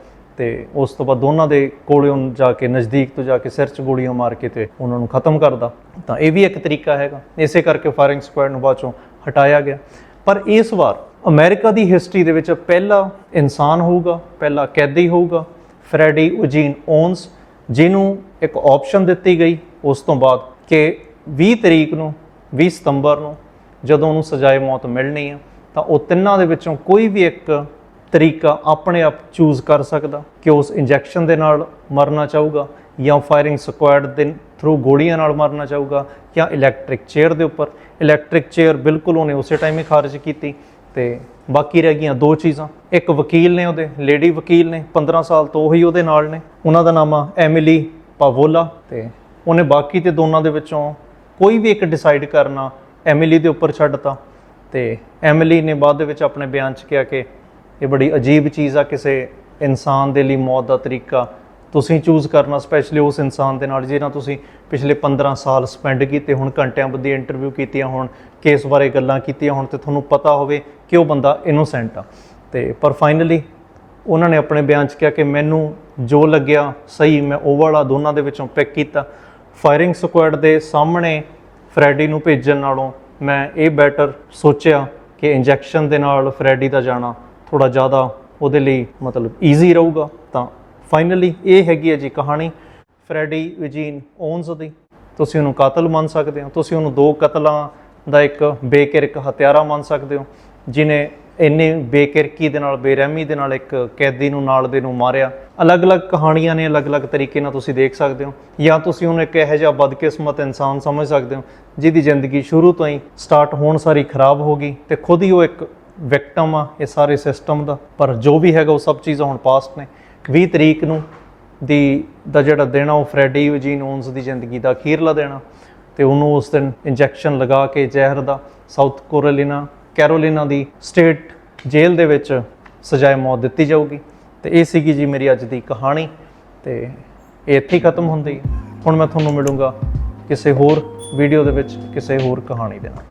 ਤੇ ਉਸ ਤੋਂ ਬਾਅਦ ਦੋਨਾਂ ਦੇ ਕੋਲੇ ਉਹਨ ਜਾ ਕੇ ਨਜ਼ਦੀਕ ਤੋਂ ਜਾ ਕੇ ਸਿਰ 'ਚ ਗੋਲੀਆਂ ਮਾਰ ਕੇ ਤੇ ਉਹਨਾਂ ਨੂੰ ਖਤਮ ਕਰਦਾ। ਤਾਂ ਇਹ ਵੀ ਇੱਕ ਤਰੀਕਾ ਹੈਗਾ। ਇਸੇ ਕਰਕੇ ਫਾਇਰਿੰਗ ਸਕੁਐਡ ਨੂੰ ਬਾਅਦ ਚੋਂ ਹਟਾਇਆ ਗਿਆ। ਪਰ ਇਸ ਵਾਰ ਅਮਰੀਕਾ ਦੀ ਹਿਸਟਰੀ ਦੇ ਵਿੱਚ ਪਹਿਲਾ ਇਨਸਾਨ ਹੋਊਗਾ, ਪਹਿਲਾ ਕੈਦੀ ਹੋਊਗਾ, ਫਰੈਡੀ ਉਜੀਨ ਓਨਸ, ਜਿਹਨੂੰ ਇੱਕ ਆਪਸ਼ਨ ਦਿੱਤੀ ਗਈ। ਉਸ ਤੋਂ ਬਾਅਦ ਕਿ 20 ਤਰੀਕ ਨੂੰ 20 ਸਤੰਬਰ ਨੂੰ ਜਦੋਂ ਉਹਨੂੰ ਸਜ਼ਾਏ ਮੌਤ ਮਿਲਣੀ ਆ, ਤਾਂ ਉਹ ਤਿੰਨਾਂ ਦੇ ਵਿੱਚੋਂ ਕੋਈ ਵੀ ਇੱਕ ਤਰੀਕਾ ਆਪਣੇ ਆਪ ਚੂਜ਼ ਕਰ ਸਕਦਾ, ਕਿ ਉਸ ਇੰਜੈਕਸ਼ਨ ਦੇ ਨਾਲ ਮਰਨਾ ਚਾਹੂਗਾ ਜਾਂ ਫਾਇਰਿੰਗ ਸਕੁਐਡ ਦੇ ਥਰੂ ਗੋਲੀਆਂ ਨਾਲ ਮਰਨਾ ਚਾਹੂਗਾ ਜਾਂ ਇਲੈਕਟ੍ਰਿਕ ਚੇਅਰ ਦੇ ਉੱਪਰ। ਇਲੈਕਟ੍ਰਿਕ ਚੇਅਰ ਬਿਲਕੁਲ ਉਹਨੇ ਉਸੇ ਟਾਈਮ ਹੀ ਖਾਰਜ ਕੀਤੀ ਤੇ ਬਾਕੀ ਰਹਿ ਗਈਆਂ ਦੋ ਚੀਜ਼ਾਂ। ਇੱਕ ਵਕੀਲ ਨੇ ਉਹਦੇ ਲੇਡੀ ਵਕੀਲ ਨੇ 15 ਸਾਲ ਤੋਂ ਉਹੀ ਉਹਦੇ ਨਾਲ ਨੇ। ਉਹਨਾਂ ਦਾ ਨਾਮ ਆ ਐਮਿਲੀ ਪਾਵੋਲਾ ਤੇ ਉਹਨੇ ਬਾਕੀ ਤੇ ਦੋਨਾਂ ਦੇ ਵਿੱਚੋਂ ਕੋਈ ਵੀ ਇੱਕ ਡਿਸਾਈਡ ਕਰਨਾ ਐਮਿਲੀ ਦੇ ਉੱਪਰ ਛੱਡਤਾ। ਤੇ ਐਮਿਲੀ ਨੇ ਬਾਅਦ ਦੇ ਵਿੱਚ ਆਪਣੇ ਬਿਆਨ 'ਚ ਕਿਹਾ ਕਿ ਇਹ ਬੜੀ ਅਜੀਬ ਚੀਜ਼ ਆ ਕਿਸੇ ਇਨਸਾਨ ਦੇ ਲਈ ਮੌਤ ਦਾ ਤਰੀਕਾ। ਤੁਸੀਂ ਚੂਜ਼ ਕਰਨਾ ਸਪੈਸ਼ਲੀ ਉਸ ਇਨਸਾਨ ਦੇ ਨਾਲ ਜਿਹਨਾਂ ਤੁਸੀਂ ਪਿਛਲੇ 15 ਸਾਲ ਸਪੈਂਡ ਕੀਤੇ ਹੁਣ, ਘੰਟਿਆਂ ਬੱਧੀ ਇੰਟਰਵਿਊ ਕੀਤੀਆਂ ਹੁਣ ਕੇਸ ਬਾਰੇ ਗੱਲਾਂ ਕੀਤੀਆਂ ਹੁਣ ਤੇ ਤੁਹਾਨੂੰ ਪਤਾ ਹੋਵੇ ਕਿ ਉਹ ਬੰਦਾ ਇਨੋਸੈਂਟ ਆ। ਤੇ ਪਰ ਫਾਈਨਲੀ ਉਹਨਾਂ ਨੇ ਆਪਣੇ ਬਿਆਨ 'ਚ ਕਿਹਾ ਕਿ ਮੈਨੂੰ ਜੋ ਲੱਗਿਆ ਸਹੀ ਮੈਂ ਉਹ ਵਾਲਾ ਦੋਨਾਂ ਦੇ ਵਿੱਚੋਂ ਪਿਕ ਕੀਤਾ। ਫਾਇਰਿੰਗ ਸਕੁਐਡ ਦੇ ਸਾਹਮਣੇ ਫਰੈਡੀ ਨੂੰ ਭੇਜਣ ਨਾਲੋਂ ਮੈਂ ਇਹ ਬੈਟਰ ਸੋਚਿਆ ਕਿ ਇੰਜੈਕਸ਼ਨ ਦੇ ਨਾਲ ਫਰੈਡੀ ਦਾ ਜਾਣਾ। ਥੋੜਾ ਜ਼ਿਆਦਾ ਉਹਦੇ ਲਈ ਮਤਲਬ ਈਜ਼ੀ ਰਹੂਗਾ, ਤਾਂ ਫਾਈਨਲੀ ਇਹ ਹੈਗੀ ਹੈ ਜੀ ਕਹਾਣੀ ਫਰੈਡੀ ਵਿਜੀਨ ਓਨਸ ਦੀ ਤੁਸੀਂ ਉਹਨੂੰ ਕਾਤਲ ਮੰਨ ਸਕਦੇ ਹੋ, ਤੁਸੀਂ ਉਹਨੂੰ ਦੋ ਕਤਲਾਂ ਦਾ ਇੱਕ ਬੇਕਿਰਕ ਹਤਿਆਰਾ ਮੰਨ ਸਕਦੇ ਹੋ ਜਿਨੇ ਇੰਨੇ ਬੇਕਿਰਕੀ ਦੇ ਨਾਲ, ਬੇਰਹਿਮੀ ਦੇ ਨਾਲ ਇੱਕ ਕੈਦੀ ਨੂੰ ਨਾਲ ਦੇ ਨੂੰ ਮਾਰਿਆ। ਅਲੱਗ-ਅਲੱਗ ਕਹਾਣੀਆਂ ਨੇ, ਅਲੱਗ-ਅਲੱਗ ਤਰੀਕੇ ਨਾਲ ਤੁਸੀਂ ਦੇਖ ਸਕਦੇ ਹੋ, ਜਾਂ ਤੁਸੀਂ ਉਹਨੂੰ ਇੱਕ ਇਹੋ ਜਿਹਾ ਬਦਕਿਸਮਤ ਇਨਸਾਨ ਸਮਝ ਸਕਦੇ ਹੋ, ਜਿਹਦੀ ਜ਼ਿੰਦਗੀ ਸ਼ੁਰੂ ਤੋਂ ਹੀ ਸਟਾਰਟ ਹੋਣ ਸਾਰੀ ਖਰਾਬ ਹੋ ਗਈ, ਤੇ ਖੁਦ ਹੀ ਉਹ ਇੱਕ ਵਿਕਟਮ ਆ, ਇਹ ਸਾਰੇ ਸਿਸਟਮ ਦਾ। ਪਰ ਜੋ ਵੀ ਹੈਗਾ ਉਹ ਸਭ ਚੀਜ਼ਾਂ ਹੁਣ ਪਾਸਟ ਨੇ। 20 ਤਰੀਕ ਨੂੰ ਦੀ, ਦਾ ਜਿਹੜਾ ਦਿਨ ਆ, ਉਹ ਫਰੈਡੀ ਯੂਜੀਨ ਓਨਸ ਦੀ ਜ਼ਿੰਦਗੀ ਦਾ ਅਖੀਰਲਾ ਦੇਣਾ ਤੇ ਉਹਨੂੰ ਉਸ ਦਿਨ ਇੰਜੈਕਸ਼ਨ ਲਗਾ ਕੇ ਜ਼ਹਿਰ ਦਾ ਸਾਊਥ ਕੋਰੋਲੀਨਾ ਕੈਰੋਲੀਨਾ ਦੀ ਸਟੇਟ ਜੇਲ੍ਹ ਦੇ ਵਿੱਚ ਸਜ਼ਾਏ ਮੌਤ ਦਿੱਤੀ ਜਾਊਗੀ। ਤੇ ਇਹ ਸੀਗੀ ਜੀ ਮੇਰੀ ਅੱਜ ਦੀ ਕਹਾਣੀ। ਤੇ ਇਹ ਇੱਥੇ ਖਤਮ ਹੁੰਦੀ ਹੁਣ ਮੈਂ ਤੁਹਾਨੂੰ ਮਿਲੂੰਗਾ ਕਿਸੇ ਹੋਰ ਵੀਡੀਓ ਦੇ ਵਿੱਚ, ਕਿਸੇ ਹੋਰ ਕਹਾਣੀ ਦੇ ਨਾਲ।